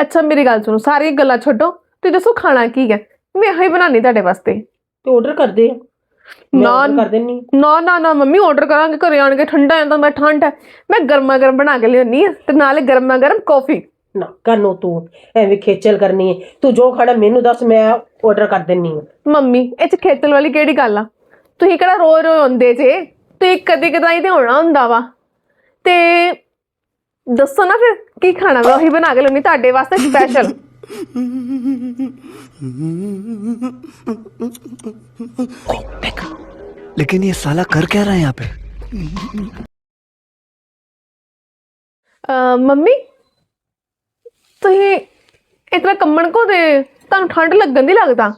ਅੱਛਾ ਮੇਰੀ ਗੱਲ ਸੁਣੋ ਸਾਰੀ ਗੱਲਾਂ ਛੱਡੋ ਤੇ ਦੱਸੋ ਖਾਣਾ ਕੀ ਹੈ? ਮੈਂ ਇਹੀ ਬਣਾਣੀ ਤੁਹਾਡੇ ਵਾਸਤੇ। ਤੇ ਆਰਡਰ ਕਰਦੇ ਆ। ਨਾ order ਕਰ ਦਿੰਨੀ ਨਾ ਨਾ ਨਾ ਮੰਮੀ ਆਰਡਰ ਕਰਾਂਗੇ ਘਰੇ ਆਣ ਕੇ ਠੰਡਾ ਜਾਂਦਾ ਮੈਂ ਠੰਡ ਹੈ। ਮੈਂ ਗਰਮਾ ਗਰਮ ਬਣਾ ਕੇ ਲਿਆਉਣੀ ਆ ਤੇ ਨਾਲੇ ਗਰਮਾ ਗਰਮ ਕਾਫੀ ਨਾ ਕਾਨੂੰ ਤੂੰ ਐਵੇਂ ਖੇਚਲ ਕਰਨੀ ਹੈ ਤੂੰ ਜੋ ਖਾਣਾ ਮੈਨੂੰ ਦੱਸ ਮੈਂ ਆਰਡਰ ਕਰ ਦਿੰਨੀ ਆ ਮੰਮੀ ਇਹ ਚ ਖੇਤਲ ਵਾਲੀ ਕਿਹੜੀ ਗੱਲ ਆ ਤੁਸੀਂ ਕਿਹੜਾ ਰੋਜ਼ ਰੋਜ਼ ਆਉਂਦੇ ਜੇ ਤੁਸੀਂ ਕਦੇ ਕਦਾਈ ਤੇ ਆਉਣਾ ਹੁੰਦਾ ਵਾ ਤੇ ਦੱਸੋ ਨਾ ਫਿਰ ਕੀ ਖਾਣਾ ਮੈਂ ਉਹੀ ਬਣਾ ਕੇ ਲਿਆਉਣੀ ਤੁਹਾਡੇ ਵਾਸਤੇ ਸਪੈਸ਼ਲ लेकिन ये साला कर क्या रहा है यहाँ पे ਮੰਮੀ ਤੁਸੀਂ ਇਤਨਾ ਕੰਮਣ ਕੋ ਦੇ? ਤੁਹਾਨੂੰ ਠੰਡ ਲੱਗਣ ਦੀ ਲੱਗਦਾ।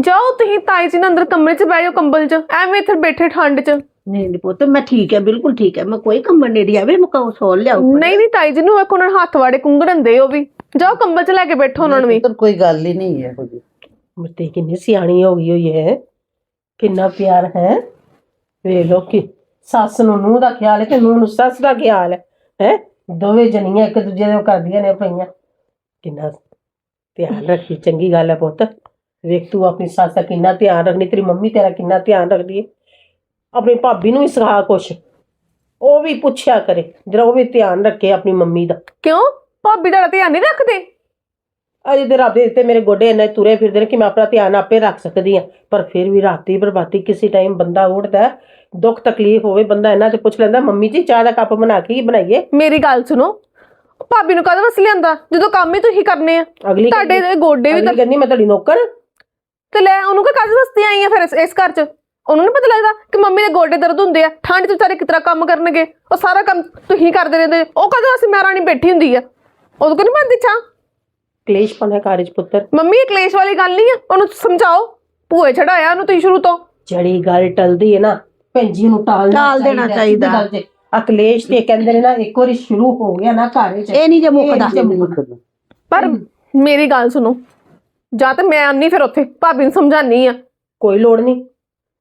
ਜਾਓ ਤੁਸੀਂ ਤਾਈ ਜੀ ਨਾਲ ਅੰਦਰ ਕਮਰੇ 'ਚ ਬਹਿ ਜਾਓ ਕੰਬਲ 'ਚ। ਐਵੇਂ ਇੱਥੇ ਬੈਠੇ ਠੰਡ 'ਚ। ਨਹੀਂ ਨਹੀਂ ਪੁੱਤ ਮੈਂ ਠੀਕ ਹੈ ਬਿਲਕੁਲ ਠੀਕ ਹੈ ਮੈਂ ਕੋਈ ਕੰਮਣ ਨੇੜੀ ਆਵੇ ਮੈਂ ਕਹੋ ਸੋਲ ਲਿਆਓ ਨਹੀਂ ਨਹੀਂ ਤਾਈ ਜੀ ਨੂੰ ਵੇਖੋ ਉਹਨਾਂ ਨੇ ਹੱਥ ਵਾੜੇ ਕੁੰਗੜਨ ਦੇ ਉਹ ਵੀ। ਜਾਓ ਕੰਬਲ 'ਚ ਲੈ ਕੇ ਬੈਠੋ ਉਹਨਾਂ ਨੂੰ ਵੀ। ਪੁੱਤਰ ਕੋਈ ਗੱਲ ਹੀ ਨਹੀਂ ਹੈ ਕੋਈ ਮਤੇ ਕਿੰਨੀ ਸਿਆਣੀ ਹੋ ਗਈ ਹੋਈ ਹੈ ਕਿੰਨਾ ਪਿਆਰ ਹੈ। ਵੇਖ ਲੋ ਕਿ ਸੱਸ ਨੂੰ ਨੂੰਹ ਦਾ ਖਿਆਲ ਹੈ ਤੇ ਨੂੰਹ ਨੂੰ ਸੱਸ ਦਾ ਖਿਆਲ ਹੈ। ਹੈ? ਦੋਵੇਂ ਜਣੀਆਂ ਇੱਕ ਦੂਜੇ ਦੇ ਉਹ ਕਰਦੀਆਂ ਨੇ ਪਈਆਂ। ਕਿੰਨਾ ਧਿਆਨ ਰੱਖੀ ਚੰਗੀ ਗੱਲ ਹੈ ਪੁੱਤ। ਵੇਖ ਤੂੰ ਆਪਣੀ ਸੱਸ ਦਾ ਕਿੰਨਾ ਧਿਆਨ ਰੱਖਣੀ ਤੇਰੀ ਮੰਮੀ ਤੇਰਾ ਕਿੰਨਾ ਧਿਆਨ ਰੱਖਦੀ ਹੈ। ਆਪਣੀ ਭਾਬੀ ਨੂੰ ਵੀ ਸਿਖਾ ਕੁਛ। ਉਹ ਵੀ ਪੁੱਛਿਆ ਕਰੇ ਜਰਾ ਉਹ ਵੀ ਧਿਆਨ ਰੱਖੇ ਆਪਣੀ ਮੰਮੀ ਦਾ। ਕਿਉਂ? ਭਾਬੀ ਦਾ ਧਿਆਨ ਨਹੀਂ ਰੱਖਦੇ? ਅਜੇ ਤੇ ਰੱਬ ਦੇ ਦਿੱਤੇ ਮੇਰੇ ਗੋਡੇ ਇੰਨੇ ਤੁਰੇ ਫਿਰਦੇ ਨੇ ਕਿ ਮੈਂ ਆਪਣਾ ਧਿਆਨ ਆਪੇ ਰੱਖ ਸਕਦੀ ਹਾਂ। ਪਰ ਫਿਰ ਵੀ ਰਾਤੀ ਬਰਬਾਦੀ ਕਿਸੇ ਟਾਈਮ ਬੰਦਾ ਉੱਠਦਾ ਹੈ, ਦੁੱਖ ਤਕਲੀਫ ਹੋਵੇ ਬੰਦਾ ਇਹਨਾਂ ਤੇ ਪੁੱਛ ਲੈਂਦਾ ਮੰਮੀ ਜੀ ਚਾਹ ਦਾ ਕੱਪ ਬਣਾ ਕੇ ਹੀ ਬਣਾਈਏ। ਮੇਰੀ ਗੱਲ ਸੁਣੋ ਭਾਬੀ ਨੂੰ ਕਦ ਵਸ ਲਿਆਂਦਾ? ਜਦੋਂ ਕੰਮ ਹੀ ਤੁਸੀਂ ਕਰਨੇ ਆ। ਅਗਲੀ ਤੁਹਾਡੇ ਕਹਿੰਦੀ- ਗੋਡੇ ਵੀ ਤਾਂ ਅਗਲੀ ਕਹਿੰਦੀ ਮੈਂ ਤੁਹਾਡੀ ਨੌਕਰ। ਤੇ ਲੈ ਉਹਨੂੰ ਕਿ ਕਦ ਵਸਤੇ ਆਈ ਆ ਫਿਰ ਇਸ- ਇਸ ਘਰ 'ਚ? ਉਹਨੂੰ ਨਹੀਂ ਪਤਾ ਲੱਗਦਾ ਕਿ ਮੰਮੀ ਦੇ ਗੋਡੇ ਦਰਦ ਹੁੰਦੇ ਆ ਠੰਡ 'ਚ ਵਿਚਾਰੇ ਕਿਤਰਾ ਕੰਮ ਕਰਨਗੇ? ਉਹ ਸਾਰਾ ਕੰਮ ਤੁਸੀਂ ਕਰਦੇ ਰਹਿੰਦੇ ਉਹ ਕਦੋਂ ਅਸੀਂ ਮਹਾਰਾਣੀ ਬੈਠੀ ਹੁੰਦੀ ਆ? ਉਦੋਂ ਕੋਈ ਨਹੀਂ ਬੰਦੀ ਚਾਹ। ਕਲੇਸ਼ ਪਾਣਾ ਕਾਰਜ ਪੁੱਤਰ। ਮੰਮੀ ਇਹ ਕਲੇਸ਼ ਵਾਲੀ ਗੱਲ ਨਹੀਂ ਆ। ਉਹਨੂੰ ਸਮਝਾਓ। ਭੂਏ ਚੜਾਇਆ ਉਹਨੂੰ ਤੁਸੀਂ ਸ਼ੁਰੂ ਤੋਂ। ਜਿਹੜੀ ਗੱਲ ਟਲਦੀ ਹੈ ਨਾ ਭੈਣ ਜੀ ਨੂੰ ਟਾਲਣਾ ਟਾਲ ਦੇਣਾ ਚਾਹੀਦਾ। ਸਿੱਧੀ ਗੱਲ ਜੇ। ਆਹ ਕਲੇਸ਼ ਤੇ ਕਹਿੰਦੇ ਨੇ ਨਾ ਇੱਕ ਵਾਰੀ ਸ਼ੁਰੂ ਹੋ ਗਿਆ ਨਾ ਘਰ ਵਿੱਚ। ਇਹ ਨਹੀਂ ਜੇ ਮੁੱਕਦਾ। ਇਹ ਨੀ। ਪਰ ਮੇਰੀ ਗੱਲ ਸੁਣੋ ਜਾਂ ਤਾਂ ਮੈਂ ਆਨੀ ਫਿਰ ਉੱਥੇ ਭਾਬੀ ਨੂੰ ਸਮਝਾਨੀ ਆ। ਕੋਈ ਲੋੜ ਨਹੀਂ।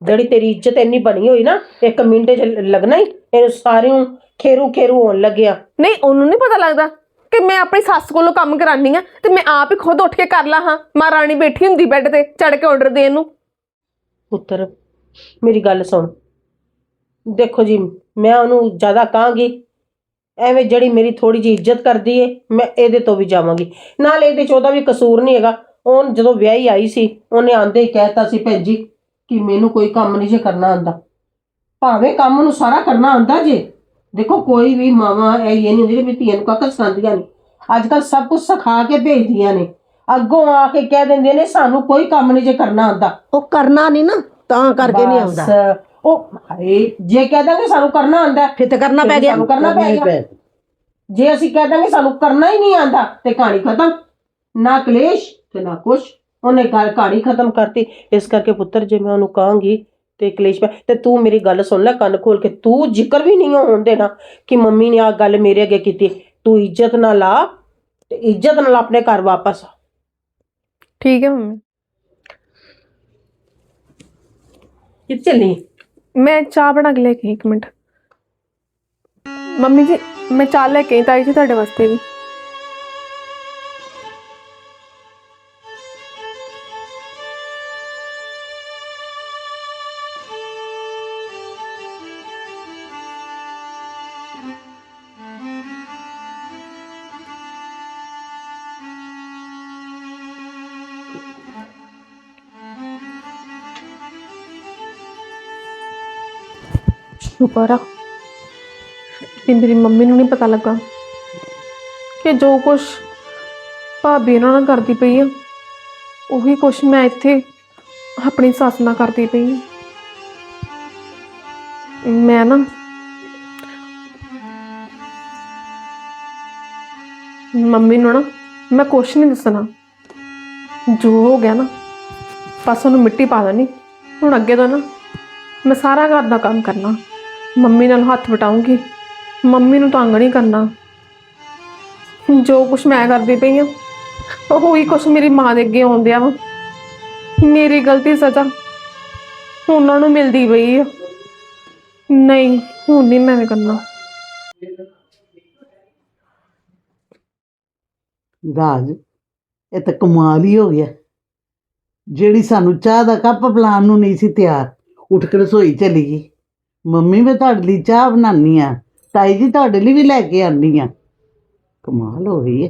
ਜਿਹੜੀ ਤੇਰੀ ਇੱਜ਼ਤ ਇੰਨੀ ਬਣੀ ਹੋਈ ਨਾ ਇੱਕ ਮਿੰਟ ਚ ਲੱਗਣਾ ਹੀ ਇਹਨੂੰ ਸਾਰਿਆਂ ਖੇਰੂ ਖੇਰੂ ਹੋਣ ਲੱਗਿਆ। ਨਹੀਂ ਉਹਨੂੰ ਨਹੀਂ ਪਤਾ ਲੱਗਦਾ ਕਿ ਮੈਂ ਆਪਣੀ ਸੱਸ ਕੋਲੋਂ ਕੰਮ ਕਰਾਨੀ ਆ ਤੇ ਮੈਂ ਆਪ ਹੀ ਖੁਦ ਉੱਠ ਕੇ ਕਰ ਲਾਂ ਹਾਂ। ਮਹਾਰਾਣੀ ਬੈਠੀ ਹੁੰਦੀ ਬੈੱਡ ਤੇ ਚੜ ਕੇ ਆਰਡਰ ਦੇਣ ਨੂੰ। ਪੁੱਤਰ ਮੇਰੀ ਗੱਲ ਸੁਣ। ਦੇਖੋ ਜੀ ਮੈਂ ਉਹਨੂੰ ਜ਼ਿਆਦਾ ਕਹਾਂਗੀ ਐਵੇਂ ਜਿਹੜੀ ਮੇਰੀ ਥੋੜੀ ਜਿਹੀ ਇੱਜ਼ਤ ਕਰਦੀ ਏ ਮੈਂ ਇਹਦੇ ਤੋਂ ਵੀ ਜਾਵਾਂਗੀ। ਨਾਲ ਇਹਦੇ ਚ ਉਹਦਾ ਵੀ ਕਸੂਰ ਨਹੀਂ ਹੈਗਾ। ਉਹ ਜਦੋਂ ਵਿਆਹੀ ਆਈ ਸੀ ਉਹਨੇ ਆਂਦੇ ਹੀ ਕਹਿਤਾ ਸੀ ਭੈਣ ਜੀ ਕਿ ਮੈਨੂੰ ਕੋਈ ਕੰਮ ਨਹੀਂ ਜੇ ਕਰਨਾ ਆਂਦਾ। ਭਾਵੇਂ ਕੰਮ ਨੂੰ ਸਾਰਾ ਕਰਨਾ ਆਂਦਾ ਜੇ। ਦੇਖੋ ਕੋਈ ਵੀ ਮਾਵਾਂ ਇਹ ਇਹ ਨਹੀਂ ਵੀ ਧੀਆਂ ਨੂੰ ਕੱਖ ਸਿਖਾਉਂਦੀਆਂ ਨੇ। ਅੱਜ ਕੱਲ ਸਭ ਕੁਝ ਸਿਖਾ ਕੇ ਭੇਜਦੀਆਂ ਨੇ। ਅੱਗੋਂ ਆ ਕੇ ਕਹਿ ਦਿੰਦੇ ਨੇ ਸਾਨੂੰ ਕੋਈ ਕੰਮ ਨਹੀਂ ਜੇ ਕਰਨਾ ਆਂਦਾ। ਉਹ ਕਰਨਾ ਨਹੀਂ ਨਾ ਤਾਂ ਕਰਕੇ ਨਹੀਂ ਬਸ, ਆਉਂਦਾ। ਉਹ ਹਾਏ ਜੇ ਕਹਿ ਦਾਂਗੇ ਸਾਨੂੰ ਕਰਨਾ ਆਂਦਾ ਫਿਰ ਤੇ ਕਰਨਾ ਪੈ ਗਿਆ। ਸਾਨੂੰ ਕਰਨਾ ਪੈ ਗਿਆ। ਜੇ ਅਸੀਂ ਕਹਿ ਦਾਂਗੇ ਸਾਨੂੰ ਕਰਨਾ ਹੀ ਨਹੀਂ ਆਂਦਾ ਤੇ ਕਹਾਣੀ ਖਤਮ। ਨਾ ਕਲੇਸ਼ ਤੇ ਨਾ ਕੁਛ। ਉਹਨੇ ਗੱਲ ਕਹਾਣੀ ਖਤਮ ਕਰਤੀ। ਇਸ ਕਰਕੇ ਪੁੱਤਰ ਜੇ ਮੈਂ ਉਹਨੂੰ ਕਹਾਂਗੀ ਤੇ ਕਲੇਸ਼ ਪੈ ਤੇ ਤੂੰ ਮੇਰੀ ਗੱਲ ਸੁਣ ਲੈ ਕੰਨ ਖੋਲ ਕੇ। ਤੂੰ ਜ਼ਿਕਰ ਵੀ ਨਹੀਂ ਹੋਣ ਦੇਣਾ ਕਿ ਮੰਮੀ ਨੇ ਆ ਗੱਲ ਮੇਰੇ ਅੱਗੇ ਕੀਤੀ। ਤੂੰ ਇੱਜ਼ਤ ਨਾਲ ਲਾ ਤੇ ਇੱਜ਼ਤ ਨਾਲ ਆਪਣੇ ਘਰ ਵਾਪਸ ਆ। ਠੀਕ ਹੈ ਮੰਮੀ। ਕਿੱਥੇ ਚੱਲੀ? ਮੈਂ ਚਾਹ ਬਣਾ ਕੇ ਲੈ ਕੇ ਆਈ, ਇੱਕ ਮਿੰਟ। ਮੰਮੀ ਜੀ ਮੈਂ ਚਾਹ ਲੈ ਕੇ ਆਈ ਤਾਈ ਜੀ ਤੁਹਾਡੇ ਵਾਸਤੇ ਵੀ। ਸ਼ੁਕਰ ਆ ਕਿ ਮੇਰੀ ਮੰਮੀ ਨੂੰ ਨਹੀਂ ਪਤਾ ਲੱਗਾ ਕਿ ਜੋ ਕੁਛ ਭਾਬੀ ਇਹਨਾਂ ਨਾਲ ਕਰਦੀ ਪਈ ਆ, ਉਹੀ ਕੁਛ ਮੈਂ ਇੱਥੇ ਆਪਣੀ ਸੱਸ ਨਾਲ ਕਰਦੀ ਪਈ ਆ। ਮੈਂ ਨਾ ਮੰਮੀ ਨੂੰ ਨਾ ਮੈਂ ਕੁਛ ਨਹੀਂ ਦੱਸਣਾ। ਜੋ ਹੋ ਗਿਆ ਨਾ, ਬਸ ਉਹਨੂੰ ਮਿੱਟੀ ਪਾ ਦੇਣੀ। ਹੁਣ ਅੱਗੇ ਤੋਂ ਨਾ ਮੈਂ ਸਾਰਾ ਘਰ ਦਾ ਕੰਮ ਕਰਨਾ। ਮੰਮੀ ਨਾਲ ਹੱਥ ਵਟਾਉਂਗੀ। ਮੰਮੀ ਨੂੰ ਤੰਗ ਨਹੀਂ ਕਰਨਾ। ਜੋ ਕੁਛ ਮੈਂ ਕਰਦੀ ਪਈ ਆ, ਉਹ ਹੀ ਕੁਛ ਮੇਰੀ ਮਾਂ ਦੇ ਅੱਗੇ ਆਉਂਦਿਆ ਵਾ ਮੇਰੀ ਗਲਤੀ ਸਜ਼ਾ ਉਹਨਾਂ ਨੂੰ ਮਿਲਦੀ ਪਈ ਆ। ਨਹੀਂ, ਹੁਣ ਨਹੀਂ ਮੈਂ ਕਰਨਾ। ਰਾਜ, ਇਹ ਤਾਂ ਕਮਾਲ ਹੀ ਹੋ ਗਿਆ। ਜਿਹੜੀ ਸਾਨੂੰ ਚਾਹ ਦਾ ਕੱਪ ਪਲਾਨ ਨੂੰ ਨਹੀਂ ਸੀ ਤਿਆਰ, ਉੱਠ ਕੇ ਰਸੋਈ ਚਲੀ ਗਈ। ਮੰਮੀ ਮੈਂ ਤੁਹਾਡੇ ਲਈ ਚਾਹ ਬਣਾਉਣੀ ਆ ਤਾਈ ਜੀ ਤੁਹਾਡੇ ਲਈ ਵੀ ਲੈ ਕੇ ਆਉਂਦੀ ਆ ਕਮਾਲ ਹੋ ਗਈ ਹੈ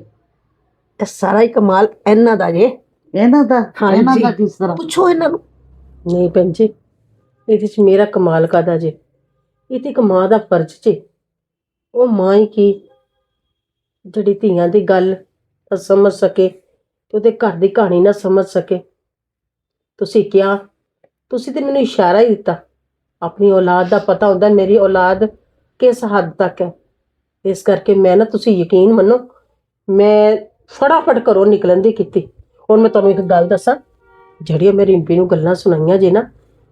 ਇਹ ਸਾਰਾ ਹੀ ਕਮਾਲ ਇਹਨਾਂ ਦਾ ਜੇ। ਇਹਨਾਂ ਦਾ? ਹਾਂਜੀ। ਇਹਨਾਂ ਦਾ ਕਿਸ ਤਰ੍ਹਾਂ? ਪੁੱਛੋ ਇਹਨਾਂ ਨੂੰ। ਨਹੀਂ ਭੈਣ ਜੀ ਇਹਦੇ ਚ ਮੇਰਾ ਕਮਾਲ ਕਾਦਾ ਜੇ? ਇਹ ਤੇ ਇੱਕ ਮਾਂ ਦਾ ਫਰਜ਼ ਜੇ। ਉਹ ਮਾਂ ਹੀ ਕੀ? ਜਿਹੜੀ ਧੀਆਂ ਦੀ ਗੱਲ ਨਾ ਸਮਝ ਸਕੇ ਤੇ ਉਹਦੇ ਘਰ ਦੀ ਕਹਾਣੀ ਨਾ ਸਮਝ ਸਕੇ। ਤੁਸੀਂ ਕਿਹਾ ਤੁਸੀਂ ਤੇ ਮੈਨੂੰ ਇਸ਼ਾਰਾ ਹੀ ਦਿੱਤਾ। ਆਪਣੀ ਔਲਾਦ ਦਾ ਪਤਾ ਹੁੰਦਾ ਮੇਰੀ ਔਲਾਦ ਕਿਸ ਹੱਦ ਤੱਕ ਹੈ? ਇਸ ਕਰਕੇ ਮੈਂ ਨਾ ਤੁਸੀਂ ਯਕੀਨ ਮੰਨੋ ਮੈਂ ਫਟਾਫਟ ਘਰੋਂ ਨਿਕਲਣ ਦੀ ਕੀਤੀ। ਹੁਣ ਮੈਂ ਤੁਹਾਨੂੰ ਇੱਕ ਗੱਲ ਦੱਸਾਂ ਜਿਹੜੀਆਂ ਮੇਰੀ ਰਿੰਪੀ ਨੂੰ ਗੱਲਾਂ ਸੁਣਾਈਆਂ ਜੇ ਨਾ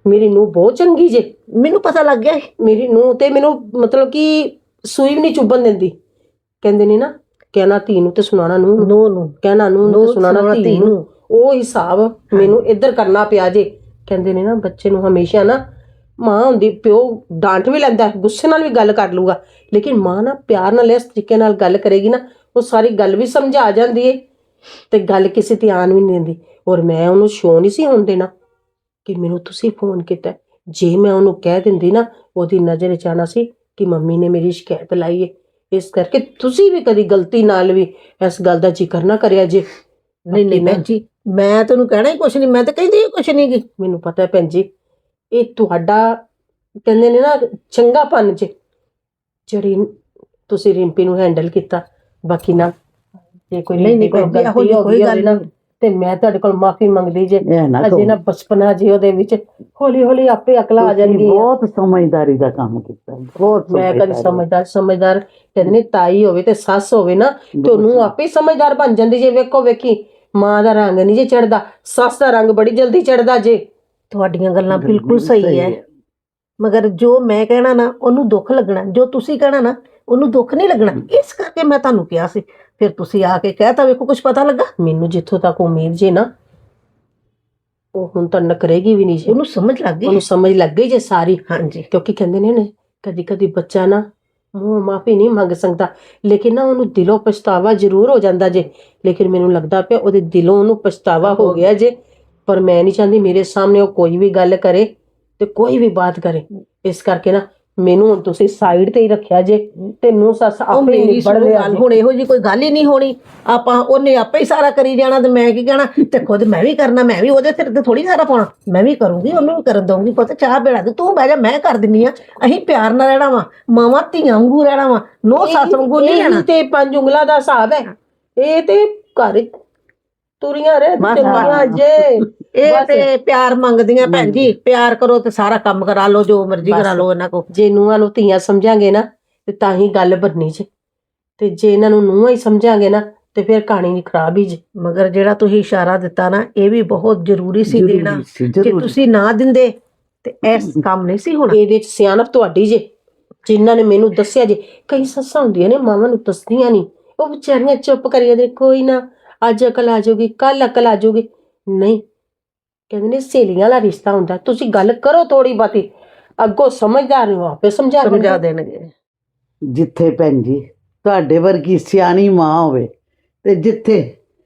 ਮੇਰੀ ਨੂੰ ਬਹੁਤ ਚੰਗੀ ਜੇ। ਮੈਨੂੰ ਪਤਾ ਲੱਗ ਗਿਆ ਮੇਰੀ ਨੂੰ ਤੇ ਮੈਨੂੰ ਮਤਲਬ ਕਿ ਸੂਈ ਵੀ ਨਹੀਂ ਚੁੱਭਣ ਦਿੰਦੀ। ਕਹਿੰਦੇ ਨੇ ਨਾ ਕਹਿਣਾ ਧੀ ਨੂੰ ਤੇ ਸੁਣਾਣਾ ਨੂੰ। ਨੂੰ। ਨੋ। ਕਹਿਣਾ ਨੂੰ ਤੇ ਸੁਣਾਣਾ ਧੀ ਨੂੰ। ਉਹ ਹਿਸਾਬ ਮੈਨੂੰ ਇੱਧਰ ਕਰਨਾ ਪਿਆ ਜੇ। ਕਹਿੰਦੇ ਨੇ ਨਾ ਬੱਚੇ ਨੂੰ ਹਮੇਸ਼ਾ ਨਾ ਮਾਂ ਹੁੰਦੀ ਪਿਓ ਡਾਂਟ ਵੀ ਲੈਂਦਾ ਗੁੱਸੇ ਨਾਲ ਵੀ ਗੱਲ ਕਰ ਲੂਗਾ ਲੇਕਿਨ ਮਾਂ ਨਾ ਪਿਆਰ ਨਾਲ ਇਸ ਤਰੀਕੇ ਨਾਲ ਗੱਲ ਕਰੇਗੀ ਨਾ ਉਹ ਸਾਰੀ ਗੱਲ ਵੀ ਸਮਝਾ ਜਾਂਦੀ ਏ ਤੇ ਗੱਲ ਕਿਸੇ ਤੇ ਆਣ ਵੀ ਨਹੀਂ ਦਿੰਦੀ। ਔਰ ਮੈਂ ਉਹਨੂੰ ਸ਼ੋ ਨਹੀਂ ਸੀ ਹੋਣ ਦੇਣਾ ਕਿ ਮੈਨੂੰ ਤੁਸੀਂ ਫੋਨ ਕੀਤਾ ਜੇ ਮੈਂ ਉਹਨੂੰ ਕਹਿ ਦਿੰਦੀ ਨਾ ਉਹਦੀ ਨਜ਼ਰ ਚ ਆਉਣਾ ਸੀ ਕਿ ਮੰਮੀ ਨੇ ਮੇਰੀ ਸ਼ਿਕਾਇਤ ਲਾਈ ਏ। ਇਸ ਕਰਕੇ ਤੁਸੀਂ ਵੀ ਕਦੀ ਗਲਤੀ ਨਾਲ ਵੀ ਇਸ ਗੱਲ ਦਾ ਜ਼ਿਕਰ ਨਾ ਕਰਿਆ ਜੇ। ਨਹੀਂ ਨਹੀਂ ਭੈਣ ਜੀ ਮੈਂ ਤੈਨੂੰ ਕਹਿਣਾ ਹੀ ਕੁਛ ਨਹੀਂ ਮੈਂ ਤਾਂ ਕਹਿੰਦੀ ਕੁਛ ਨਹੀਂ ਗੀ। ਮੈਨੂੰ ਪਤਾ ਹੈ ਭੈਣ ਜੀ ਇਹ ਤੁਹਾਡਾ ਕਹਿੰਦੇ ਨੇ ਨਾ ਚੰਗਾਪਨ ਚ ਜਿਹੜੀ ਤੁਸੀਂ ਰਿੰਪੀ ਨੂੰ ਹੈਂਡਲ ਕੀਤਾ ਬਾਕੀ ਨਾ ਜੇ ਕੋਈ ਨਹੀਂ, ਜੀ, ਇਹੋ ਗਲਤੀ ਹੋ ਕੋਈ ਗਈ ਗੱਲ ਨਾ। ਤੇ ਮੈਂ ਤੁਹਾਡੇ ਕੋਲ ਮਾਫੀ ਮੰਗਦੀ ਜੇ। ਅਜੇ ਨਾ ਬਚਪਨਾ ਜੀ ਉਹਦੇ ਵਿੱਚ ਹੌਲੀ ਹੌਲੀ ਆਪੇ ਅਕਲ ਆ ਜਾਂਦੀ ਹੈ। ਬਹੁਤ ਸਮਝਦਾਰੀ ਦਾ ਕੰਮ ਕੀਤਾ ਬਹੁਤ ਮੈਂ ਕਦੀ ਸਮਝਦਾਰ। ਸਮਝਦਾਰ ਕਹਿੰਦੇ ਨੇ ਤਾਈ ਹੋਵੇ ਤੇ ਸੱਸ ਹੋਵੇ ਨਾ ਤੇ ਉਹਨੂੰ ਆਪੇ ਸਮਝਦਾਰ ਬਣ ਜਾਂਦੀ ਜੇ ਵੇਖੋ ਵੇਖੀ। ਮਾਂ ਦਾ ਰੰਗ ਨਹੀਂ ਜੇ ਚੜਦਾ ਸੱਸ ਦਾ ਰੰਗ ਬੜੀ ਜਲਦੀ ਚੜਦਾ ਜੇ। ਤੁਹਾਡੀਆਂ ਗੱਲਾਂ ਬਿਲਕੁਲ ਸਹੀ ਹੈ। ਮਗਰ ਜੋ ਮੈਂ ਕਹਿਣਾ ਨਾ ਉਹਨੂੰ ਦੁੱਖ ਲੱਗਣਾ। ਜੋ ਤੁਸੀਂ ਕਹਿਣਾ ਨਾ ਉਹਨੂੰ ਦੁੱਖ ਨਹੀਂ ਲੱਗਣਾ। ਇਸ ਕਰਕੇ ਮੈਂ ਤੁਹਾਨੂੰ ਕਿਹਾ ਸੀ। ਫਿਰ ਤੁਸੀਂ ਆ ਕੇ ਕਹਿਤਾ ਵੇਖੋ ਕੁਝ ਪਤਾ ਲੱਗਾ? ਮੈਨੂੰ ਜਿੱਥੋਂ ਤੱਕ ਉਮੀਦ ਜੇ ਨਾ ਉਹ ਹੁਣ ਤਾਂ ਨਕਰੇਗੀ ਵੀ ਨਹੀਂ ਜੇ। ਉਹਨੂੰ ਸਮਝ ਲੱਗ ਗਈ। ਉਹਨੂੰ ਸਮਝ ਲੱਗ ਗਈ ਜੇ ਸਾਰੀ। ਹਾਂਜੀ। ਕਿਉਂਕਿ ਕਹਿੰਦੇ ਨੇ ਨੇ ਕਦੀ ਕਦੀ ਬੱਚਾ ਨਾ ਮੂੰਹ ਮਾਫੀ ਨਹੀਂ ਮੰਗ ਸਕਦਾ। ਲੇਕਿਨ ਨਾ ਉਹਨੂੰ ਦਿਲੋਂ ਪਛਤਾਵਾ ਜ਼ਰੂਰ ਹੋ ਜਾਂਦਾ ਜੇ। ਲੇਕਿਨ ਮੈਨੂੰ ਲੱਗਦਾ ਪਿਆ ਉਹਦੇ ਦਿਲੋਂ ਉਹਨੂੰ ਪਛਤਾਵਾ ਹੋ ਗਿਆ ਜੇ। ਪਰ ਮੈਂ ਨਹੀਂ ਚਾਹੁੰਦੀ ਮੇਰੇ ਸਾਹਮਣੇ ਉਹ ਕੋਈ ਵੀ ਗੱਲ ਕਰੇ ਤੇ ਕੋਈ ਵੀ ਬਾਤ ਕਰੇ। ਇਸ ਕਰਕੇ ਨਾ ਮੈਨੂੰ ਹੁਣ ਤੁਸੀਂ ਸਾਈਡ ਤੇ ਹੀ ਰੱਖਿਆ ਜੇ ਤੇ ਨੂੰ ਸੱਸ ਉਹ ਆਪੇ ਮੇਰੀ ਨਿਬੜ ਲਿਆ ਗੱਲ ਜੇ। ਹੁਣ ਇਹੋ ਜੀ ਕੋਈ ਗੱਲ ਹੀ ਨਹੀਂ ਹੋਣੀ। ਆਪਾਂ ਉਹਨੇ ਆਪੇ ਹੀ ਸਾਰਾ ਕਰੀ ਜਾਣਾ ਤੇ ਮੈਂ ਕੀ ਕਹਿਣਾ? ਤੇ ਖੁਦ ਮੈਂ ਵੀ ਕਰਨਾ ਮੈਂ ਵੀ ਉਹਦੇ ਸਿਰ ਤੇ ਥੋੜੀ ਸਾਰਾ ਪਾਉਣਾ। ਮੈਂ ਵੀ ਕਰੂੰਗੀ ਉਹਨੂੰ ਵੀ ਕਰਨ ਦਊਂਗੀ। ਪੁੱਤ ਚਾਹ ਬੇੜਾ ਤੇ ਤੂੰ ਬਹਿ ਜਾ ਮੈਂ ਕਰ ਦਿੰਨੀ ਆ। ਅਸੀਂ ਪਿਆਰ ਨਾਲ ਰਹਿਣਾ ਵਾ ਮਾਵਾਂ ਧੀਆਂ ਵਾਂਗੂ ਰਹਿਣਾ ਵਾ। ਨੋ ਸੱਸ ਵਾਂਗੂ ਨਹੀਂ ਇਹੀ ਰਹਿਣਾ। ਤੇ ਪੰਜ ਉਂਗਲਾਂ ਦਾ ਹਿਸਾਬ ਹੈ। ਇਹ ਤੇ ਘਰ ਤੁਰੀਆਂ ਰਹਿ ਬਸ, ਚੰਗੀਆਂ। ਜੇ। ਇਹ ਬਸ। ਤੇ ਪਿਆਰ ਮੰਗਦੀਆਂ ਭੈਣ ਜੀ। ਪਿਆਰ ਕਰੋ ਤੇ ਸਾਰਾ ਕੰਮ ਕਰਾ ਲਓ ਜੋ ਮਰਜ਼ੀ ਬਸ। ਕਰਾ ਲਓ ਇਹਨਾਂ ਕੋ ਜੇ ਨੂੰਹਾਂ ਨੂੰ ਧੀਆਂ ਸਮਝਾਂਗੇ ਨਾ ਤੇ ਤਾਂ ਹੀ ਗੱਲ ਬਣਨੀ ਜੇ। ਤੇ ਜੇ ਇਹਨਾਂ ਨੂੰ ਨੂੰਹਾਂ ਹੀ ਸਮਝਾਂਗੇ ਨਾ ਤੇ ਫਿਰ ਕਹਾਣੀ ਨਹੀਂ ਖਰਾਬ ਹੀ ਜੇ। ਮਗਰ ਜਿਹੜਾ ਤੁਸੀਂ ਇਸ਼ਾਰਾ ਦਿੱਤਾ ਨਾ ਇਹ ਵੀ ਬਹੁਤ ਜ਼ਰੂਰੀ ਸੀ ਦੇਣਾ। ਜੇ ਜ਼ਰੂਰ। ਤੁਸੀਂ ਨਾ ਦਿੰਦੇ ਤੇ ਇਸ ਕੰਮ ਨਹੀਂ ਸੀ ਹੋਣਾ। ਇਹਦੇ ਚ ਸਿਆਣਪ ਤੁਹਾਡੀ ਜੇ। ਜਿਨ੍ਹਾਂ ਨੇ ਮੈਨੂੰ ਦੱਸਿਆ ਜੇ। ਕਈ ਸੱਸਾਂ ਹੁੰਦੀਆਂ ਨੇ ਮਾਵਾਂ ਨੂੰ ਦੱਸਦੀਆਂ ਨਹੀਂ। ਉਹ ਵਿਚਾਰੀਆਂ ਚੁੱਪ ਕਰੀ ਜਾਂਦੇ ਕੋਈ ਨਾ। ਅੱਜ ਅਕਲ ਆ ਜਾਊਗੀ ਕੱਲ ਅਕਲ ਆ ਜਾਊਗੀ। ਨਹੀਂ ਕਹਿੰਦੇ ਨੇ ਸਹੇਲੀਆਂ ਦਾ ਰਿਸ਼ਤਾ ਹੁੰਦਾ ਤੁਸੀਂ ਗੱਲ ਕਰੋ ਥੋੜੀ ਬਾਤੀ ਅੱਗੋਂ ਸਮਝਦਾਰ ਹੋ ਆਪੇ ਸਮਝਾ ਸਮਝਾ ਦੇਣਗੇ। ਜਿੱਥੇ ਭੈਣ ਜੀ ਤੁਹਾਡੇ ਵਰਗੀ ਸਿਆਣੀ ਮਾਂ ਹੋਵੇ ਤੇ ਜਿੱਥੇ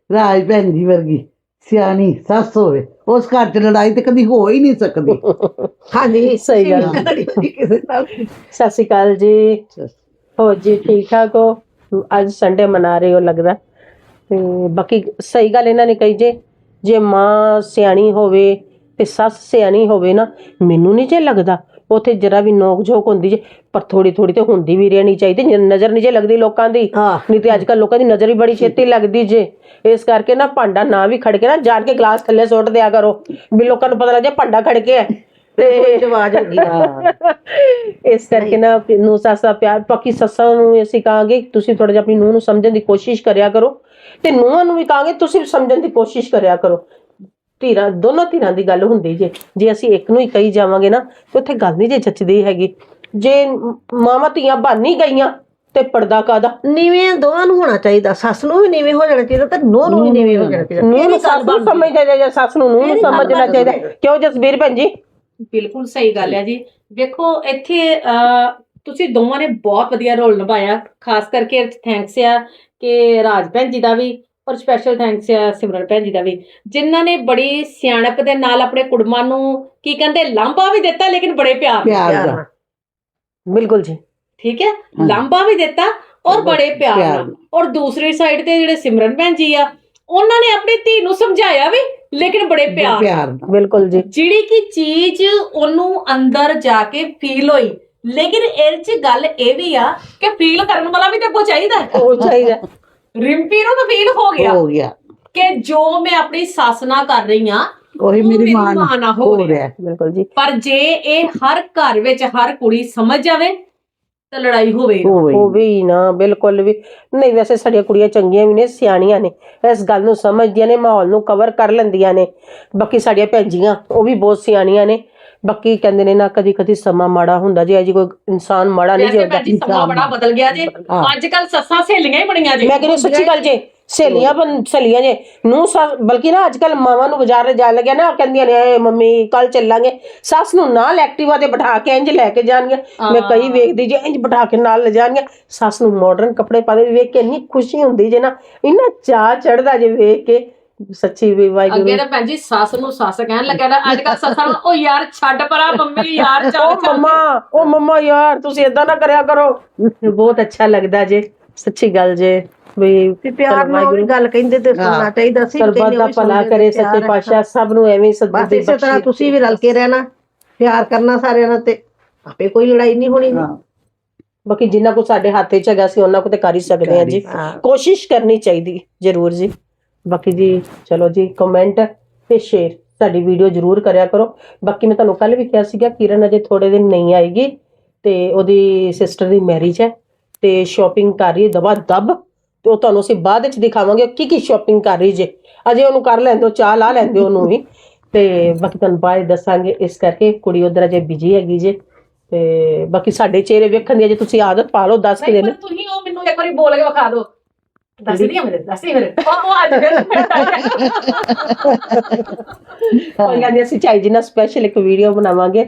ਰਾਜ ਭੈਣ ਜੀ ਵਰਗੀ ਸਿਆਣੀ ਸੱਸ ਹੋਵੇ ਉਸ ਘਰ 'ਚ ਲੜਾਈ ਤੇ ਕਦੀ ਹੋ ਹੀ ਨਹੀਂ ਸਕਦੀ। [LAUGHS] ਹਾਂਜੀ ਸਹੀ ਗੱਲ। ਸਤਿ ਸ਼੍ਰੀ ਅਕਾਲ ਜੀ। ਹੋ ਜੀ ਠੀਕ ਠਾਕ ਹੋ? ਅੱਜ ਸੰਡੇ ਮਨਾ ਰਹੇ ਹੋ ਲੱਗਦਾ। ਤੇ ਬਾਕੀ ਸਹੀ ਗੱਲ ਇਹਨਾਂ ਨੇ ਕਹੀ ਜੇ ਜੇ ਮਾਂ ਸਿਆਣੀ ਹੋਵੇ ਤੇ ਸੱਸ ਸਿਆਣੀ ਹੋਵੇ ਨਾ ਮੈਨੂੰ ਨਹੀਂ ਜੇ ਲੱਗਦਾ ਉਥੇ ਜਰਾ ਵੀ ਨੋਕ ਝੋਕ ਹੁੰਦੀ ਜੇ ਪਰ ਥੋੜੀ ਥੋੜੀ ਤੇ ਹੁੰਦੀ ਵੀ ਰਹਿਣੀ ਚਾਹੀਦੀ ਨ- ਨਜ਼ਰ ਨਹੀਂ ਜੇ ਲੱਗਦੀ ਲੋਕਾਂ ਦੀ ਹਾਂ। ਨਹੀਂ ਤੇ ਅੱਜ ਕੱਲ ਲੋਕਾਂ ਦੀ ਨਜ਼ਰ ਵੀ ਬੜੀ ਛੇਤੀ ਲੱਗਦੀ ਜੇ ਇਸ ਕਰਕੇ ਨਾ ਭਾਂਡਾ ਨਾ ਵੀ ਖੜ ਕੇ ਨਾ ਜਾਣ ਕੇ ਗਲਾਸ ਥੱਲੇ ਸੁੱਟ ਦਿਆ ਕਰੋ ਵੀ ਲੋਕਾਂ ਨੂੰ ਪਤਾ ਲੱਗ ਜਾ ਭਾਂਡਾ ਖੜ ਕੇ ਹੈ। ਤੇ ਆਵਾਜ਼ ਹੋ। ਗਈ [LAUGHS] ਇਸ ਕਰਕੇ ਨਾ ਨੂੰ ਸੱਸ ਦਾ ਪਿਆਰ ਬਾਕੀ ਸੱਸਾਂ ਨੂੰ ਅਸੀਂ ਕਹਾਂਗੇ ਕਿ ਤੁਸੀਂ ਥੋੜਾ ਜਿਹਾ ਆਪਣੀ ਨੂੰਹ ਨੂੰ ਸਮਝਣ ਦੀ ਕੋਸ਼ਿਸ਼ ਕਰਿਆ ਕਰੋ ਤੇ ਨੂੰਹਾਂ ਨੂੰ ਵੀ ਕਹਾਂਗੇ ਤੁਸੀਂ ਵੀ ਸਮਝਣ ਦੀ ਕੋਸ਼ਿਸ਼ ਕਰਿਆ ਕਰੋ। ਧੀਰਾਂ ਦੋਨੋਂ ਧਿਰਾਂ ਦੀ ਗੱਲ ਹੁੰਦੀ ਜੇ ਜੇ ਅਸੀਂ ਇੱਕ ਨੂੰ ਹੀ ਕਹੀ ਜਾਵਾਂਗੇ ਨਾ ਤੇ ਉੱਥੇ ਗੱਲ ਨਹੀਂ ਜੇ ਜੱਚਦੀ ਹੈਗੀ। ਜੇ ਮ- ਮਾਵਾਂ ਧੀਆਂ ਬਣ ਹੀ ਗਈਆਂ ਤੇ ਪਰਦਾ ਕਾਦਾ ਨੀਵੇਂ ਦੋਵਾਂ ਨੂੰ ਹੋਣਾ ਚਾਹੀਦਾ ਸੱਸ ਨੂੰ ਵੀ ਨੀਵੇਂ ਹੋ ਜਾਣਾ ਚਾਹੀਦਾ ਤੇ ਨੂੰਹ ਨੂੰ ਵੀ ਨੀਵੇਂ ਹੋ ਜਾਣਾ ਚਾਹੀਦਾ। ਨੂੰਹ ਨੂੰ ਸੱਸ ਨੂੰ ਚਾਹੀਦਾ ਜਾਂ ਸੱਸ ਨੂੰ ਨੂੰਹ ਨੂੰ ਸਮਝਣਾ ਚਾਹੀਦਾ। ਕਿਉਂ ਜਸਬੀਰ ਭੈਣ ਜੀ? ਬਿਲਕੁਲ ਸਹੀ ਗੱਲ ਹੈ ਜੀ। ਵੇਖੋ ਇੱਥੇ ਅਹ, ਤੁਸੀਂ ਦੋਵਾਂ ਨੇ ਬਹੁਤ ਵਧੀਆ ਰੋਲ ਨਿਭਾਇਆ ਖਾਸ ਕਰਕੇ ਥੈਂਕਸ ਆ। ਕਿ ਰਾਜ ਭੈਣ ਜੀ ਦਾ ਵੀ ਔਰ ਸਪੈਸ਼ਲ ਥੈਂਕਸ ਆ ਸਿਮਰਨ ਭੈਣ ਜੀ ਦਾ ਵੀ ਜਿਨ੍ਹਾਂ ਨੇ ਬੜੀ ਸਿਆਣਪ ਦੇ ਨਾਲ ਆਪਣੇ ਕੁੜਮਾਂ ਨੂੰ ਕੀ ਕਹਿੰਦੇ ਲਾਂਭਾ ਵੀ ਦਿੱਤਾ ਲੇਕਿਨ ਬੜੇ ਪਿਆਰ ਨਾਲ। ਪਿਆਰ ਨਾਲ। ਬਿਲਕੁਲ ਜੀ ਠੀਕ ਹੈ। ਲਾਂਭਾ ਵੀ ਦਿੱਤਾ ਔਰ ਬੜੇ ਪਿਆਰ ਪਿਆਰ ਨਾਲ ਔਰ ਦੂਸਰੀ ਸਾਈਡ ਤੇ ਜਿਹੜੇ ਸਿਮਰਨ ਭੈਣ ਜੀ ਆ ਉਹਨਾਂ ਨੇ ਆਪਣੀ ਧੀ ਨੂੰ ਸਮਝਾਇਆ ਵੀ ਲੇਕਿਨ ਬੜੇ ਪਿਆਰ ਨਾਲ। ਪਿਆਰ ਦਾ ਬਿਲਕੁਲ ਜੀ ਜਿਹੜੀ ਕਿ ਚੀਜ਼ ਉਹਨੂੰ ਅੰਦਰ ਜਾ ਕੇ ਫੀਲ ਹੋਈ ਲੇਕਿਨ ਇਹ ਚ ਗੱਲ ਇਹ ਵੀ ਆ ਕਿ ਫੀਲ ਕਰਨ ਵਾਲਾ ਵੀ ਤਾਂ ਕੋਈ ਚਾਹੀਦਾ ਹੈ। ਉਹ ਚਾਹੀਦਾ ਰਿੰਪੀ ਨੂੰ ਤਾਂ ਫੀਲ ਹੋ ਗਿਆ ਹੋ ਗਿਆ। ਕਿ ਜੋ ਮੈਂ ਆਪਣੀ ਸੱਸ ਨਾਲ ਕਰ ਰਹੀ ਆ ਉਹੀ ਉਹ ਮੇਰੀ ਮੇਰੀ ਮਾਂ ਮਾਂ ਨਾਲ ਨਾਲ ਹੋ ਹੋ ਰਿਹਾ। ਰਿਹਾ ਬਿਲਕੁਲ ਜੀ। ਪਰ ਜੇ ਇਹ ਹਰ ਘਰ ਵਿੱਚ ਹਰ ਕੁੜੀ ਸਮਝ ਜਾਵੇ ਤਾਂ ਲੜਾਈ ਹੋਵੇ ਹੋਵੇ। ਉਹ ਵੀ ਨਾ ਬਿਲਕੁਲ ਵੀ। ਨਹੀਂ ਵੈਸੇ ਸਾਡੀਆਂ ਕੁੜੀਆਂ ਚੰਗੀਆਂ ਵੀ ਨੇ ਸਿਆਣੀਆਂ ਨੇ। ਇਸ ਗੱਲ ਨੂੰ ਸਮਝਦੀਆਂ ਨੇ ਮਾਹੌਲ ਨੂੰ ਕਵਰ ਕਰ ਲੈਂਦੀਆਂ ਨੇ। ਬਾਕੀ ਸਾਡੀਆਂ ਭੈਣ ਜੀਆਂ ਉਹ ਵੀ ਬਹੁਤ ਸਿਆਣੀਆਂ ਨੇ। ਬਾਕੀ ਕਹਿੰਦੇ ਨੇ ਨਾ ਕਦੀ ਕਦੀ ਸਮਾਂ ਮਾੜਾ ਹੁੰਦਾ ਜੀ ਅਜੀ ਕੋਈ ਇਨਸਾਨ ਮਾੜਾ ਨਹੀਂ ਜਿਉਂਦਾ। ਜੀ ਸਮਾਂ ਬੜਾ ਬਦਲ ਗਿਆ ਜੀ। ਅੱਜ ਕੱਲ ਸੱਸਾਂ ਸਹੇਲੀਆਂ ਹੀ ਬਣੀਆਂ ਜੀ। ਮੈਂ ਕਹਿੰਦੀ ਸੱਚੀ ਗੱਲ ਜੇ ਸਹੇਲੀਆਂ ਬਣ ਸਹੇਲੀਆਂ ਜੇ। ਨੂੰ ਬਲਕਿ ਨਾ ਅੱਜ ਕੱਲ ਮਾਵਾਂ ਨੂੰ ਬਾਜ਼ਾਰ ਜਾਣ ਲੱਗਿਆ ਨਾ ਕਹਿੰਦੀਆਂ ਨੇ "ਏ ਮੰਮੀ ਕੱਲ ਚੱਲਾਂਗੇ। ਸੱਸ ਨੂੰ ਨਾਲ ਐਕਟਿਵਾ ਤੇ ਬਿਠਾ ਕੇ ਇੰਜ ਲੈ ਕੇ ਜਾਣਗੀਆਂ। ਮੈਂ ਕਈ ਵੇਖਦੀ ਜੇ ਇੰਜ ਬਿਠਾ ਕੇ ਨਾਲ ਲੈ ਜਾਣਗੀਆਂ। ਸੱਸ ਨੂੰ ਮਾਡਰਨ ਕੱਪੜੇ ਪਾਦੇ ਵੇਖ ਕੇ ਇੰਨੀ ਖੁਸ਼ੀ ਹੁੰਦੀ ਜੇ ਨਾ। ਇੰਨਾ ਚਾਹ ਚੜਦਾ ਜੇ ਵੇਖ ਕੇ। ਸੱਚੀ ਵੀ ਵਾਹਿਗੁਰੂ ਅੱਗੇ ਤਾਂ ਭੈਣ ਜੀ ਸੱਸ ਨੂੰ ਸੱਸ ਕਹਿਣ ਲੱਗਿਆ ਨਾ ਅੱਜ ਕੱਲ ਸੱਸਾਂ ਨੂੰ ਉਹ ਯਾਰ ਛੱਡ ਪਰਾਂ ਮੰਮੀ ਯਾਰ ਚੱਲ ਉਹ ਮੰਮਾ ਉਹ ਮੰਮਾ ਯਾਰ ਤੁਸੀਂ ਇਦਾਂ ਨਾ ਕਰਿਆ ਕਰੋ। ਬਹੁਤ ਅੱਛਾ ਲੱਗਦਾ ਜੇ ਸੱਚੀ ਗੱਲ ਜੇ। ਵੀ ਤੇ ਪਿਆਰ ਨਾਲ ਉਹ ਵੀ ਗੱਲ ਕਹਿੰਦੇ ਤੇ ਸੁਣਨਾ ਚਾਹੀਦਾ ਸੀ ਸਰਬੱਤ ਦਾ ਭਲਾ ਕਰੇ ਸੱਚੇ ਪਾਤਸ਼ਾਹ ਸਭ ਨੂੰ ਐਵੇਂ ਬਸ ਸੱਚੀ ਇਸੇ ਤਰ੍ਹਾਂ ਤੁਸੀਂ ਵੀ ਰਲ ਕੇ ਰਹਿਣਾ ਪਿਆਰ ਕਰਨਾ ਸਾਰਿਆਂ ਨਾਲ ਤੇ ਆਪੇ ਕੋਈ ਲੜਾਈ ਨਹੀਂ ਹੋਣੀ। ਬਾਕੀ ਜਿੰਨਾ ਕੋ ਸਾਡੇ ਹੱਥੇ ਚ ਹੈਗਾ ਸੀ ਉਹਨਾਂ ਕੋ ਤੇ ਕਰ ਹੀ ਸਕਦੇ ਆ ਜੀ। ਹਾਂ। ਕੋਸ਼ਿਸ਼ ਕਰਨੀ ਚਾਹੀਦੀ ਜਰੂਰ ਜੀ। ਬਾਕੀ ਜੀ ਚਲੋ ਜੀ ਕਮੈਂਟ ਤੇ ਸ਼ੇਅਰ ਸਾਡੀ ਵੀਡੀਓ ਜਰੂਰ ਕਰਿਆ ਕਰੋ। ਬਾਕੀ ਮੈਂ ਤੁਹਾਨੂੰ ਕੱਲ ਵੀ ਕਿਹਾ ਸੀਗਾ ਕਿਰਨ ਅਜੇ ਥੋੜੇ ਦਿਨ ਨਹੀਂ ਆਏਗੀ ਤੇ ਉਹਦੀ ਸਿਸਟਰ ਦੀ ਮੈਰਿਜ ਹੈ ਤੇ ਸ਼ਾਪਿੰਗ ਕਰ ਰਹੀ ਹੈ ਦਬਾ ਦਬ ਤੇ ਉਹ ਤੁਹਾਨੂੰ ਅਸੀਂ ਬਾਅਦ ਵਿੱਚ ਦਿਖਾਵਾਂਗੇ ਕੀ ਕੀ ਸ਼ਾਪਿੰਗ ਕਰ ਰਹੀ ਜੇ। ਅਜੇ ਉਹਨੂੰ ਕਰ ਲੈਣ ਦਿਓ ਚਾਹ ਲਾ ਲੈਣ ਦਿਓ ਉਹਨੂੰ ਵੀ। ਤੇ ਬਾਕੀ ਤੁਹਾਨੂੰ ਬਾਅਦ ਦੱਸਾਂਗੇ ਇਸ ਕਰਕੇ ਕੁੜੀ ਉਧਰ ਅਜੇ ਬਿਜ਼ੀ ਹੈਗੀ ਜੇ। ਤੇ ਬਾਕੀ ਸਾਡੇ ਚਿਹਰੇ ਵੇਖਣ ਦੀ ਅਜੇ ਤੁਸੀਂ ਆਦਤ ਪਾ ਲਓ 10 ਨਹੀਂ ਦਿਨ। ਤੁਸੀਂ ਉਹ ਮੈਨੂੰ ਇੱਕ ਵਾਰੀ ਬੋਲ ਕੇ ਵਿਖਾ ਦਿਓ। ਦੱਸ ਦਿਆ ਮੇਰੇ ਦੱਸ ਦਿਆ ਮੇਰੇ ਉਹ ਉਹ ਅੱਜ ਫਿਰ ਕੋਈ ਗੱਲ ਨਹੀਂ ਅਸੀਂ ਚਾਈ ਜੀ ਨਾਲ ਸਪੈਸ਼ਲ ਇੱਕ ਵੀਡੀਓ ਬਣਾਵਾਂਗੇ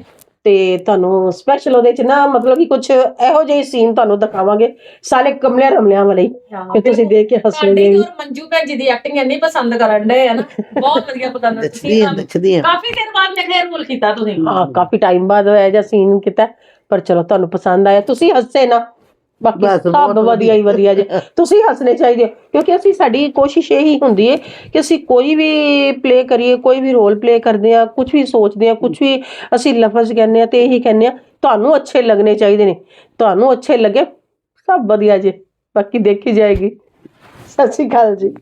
ਤੇ ਤੁਹਾਨੂੰ ਸਪੈਸ਼ਲ ਉਹਦੇ ਚ ਨਾ ਮਤਲਬ ਕਿ ਕੁਝ ਇਹੋ ਜਿਹੇ ਸੀਨ ਤੁਹਾਨੂੰ ਦਿਖਾਵਾਂਗੇ ਸਾਲੇ ਕਮਲਿਆਂ ਰਮਲਿਆਂ ਵਾਲੇ ਕਿ ਤੁਸੀਂ ਦੇਖ ਕੇ ਹੱਸੋਗੇ ਸਾਡੀ ਵੀ ਔਰ ਮੰਜੂ ਭੈਣ ਜੀ ਦੀ ਐਕਟਿੰਗ ਇੰਨੀ ਪਸੰਦ ਕਰਨ ਦੇ ਹਨ ਬਹੁਤ ਵਧੀਆ ਪਸੰਦ ਦੱਸਦੀ ਆ ਦੱਸਦੀ ਆ ਕਾਫੀ ਦਿਨ ਬਾਅਦ ਮੈਂ ਖੈਰ ਰੋਲ ਕੀਤਾ ਤੁਸੀਂ। ਹਾਂ ਕਾਫੀ ਟਾਈਮ ਬਾਅਦ ਹੋਇਆ ਜਾਂ ਸੀਨ ਕੀਤਾ ਪਰ ਚਲੋ ਤੁਹਾਨੂੰ ਪਸੰਦ ਆਇਆ ਤੁਸੀਂ ਹੱਸੇ ਨਾ। ਬਾਕੀ ਬਸ, ਸਭ ਵਧੀਆ। ਹੀ ਵਧੀਆ ਜੇ। ਤੁਸੀਂ ਹੱਸਣੇ ਚਾਹੀਦੇ ਹੋ ਕਿਉਂਕਿ ਅਸੀਂ ਸਾਡੀ ਕੋਸ਼ਿਸ਼ ਇਹੀ ਹੁੰਦੀ ਹੈ ਕਿ ਅਸੀਂ ਕੋਈ ਵੀ ਪਲੇ ਕਰੀਏ ਕੋਈ ਵੀ ਰੋਲ ਪਲੇ ਕਰਦੇ ਆ ਕੁਝ ਵੀ ਸੋਚਦੇ ਆ ਕੁਝ ਵੀ ਅਸੀਂ ਲਫ਼ਜ਼ ਕਹਿੰਦੇ ਆ ਤੇ ਇਹੀ ਕਹਿੰਦੇ ਆ ਤੁਹਾਨੂੰ ਅੱਛੇ ਲੱਗਣੇ ਚਾਹੀਦੇ ਨੇ ਤੁਹਾਨੂੰ ਅੱਛੇ ਲੱਗੇ ਸਭ ਵਧੀਆ ਜੇ। ਬਾਕੀ ਦੇਖੀ ਜਾਏਗੀ। ਸਤਿ ਸ਼੍ਰੀ ਅਕਾਲ ਜੀ।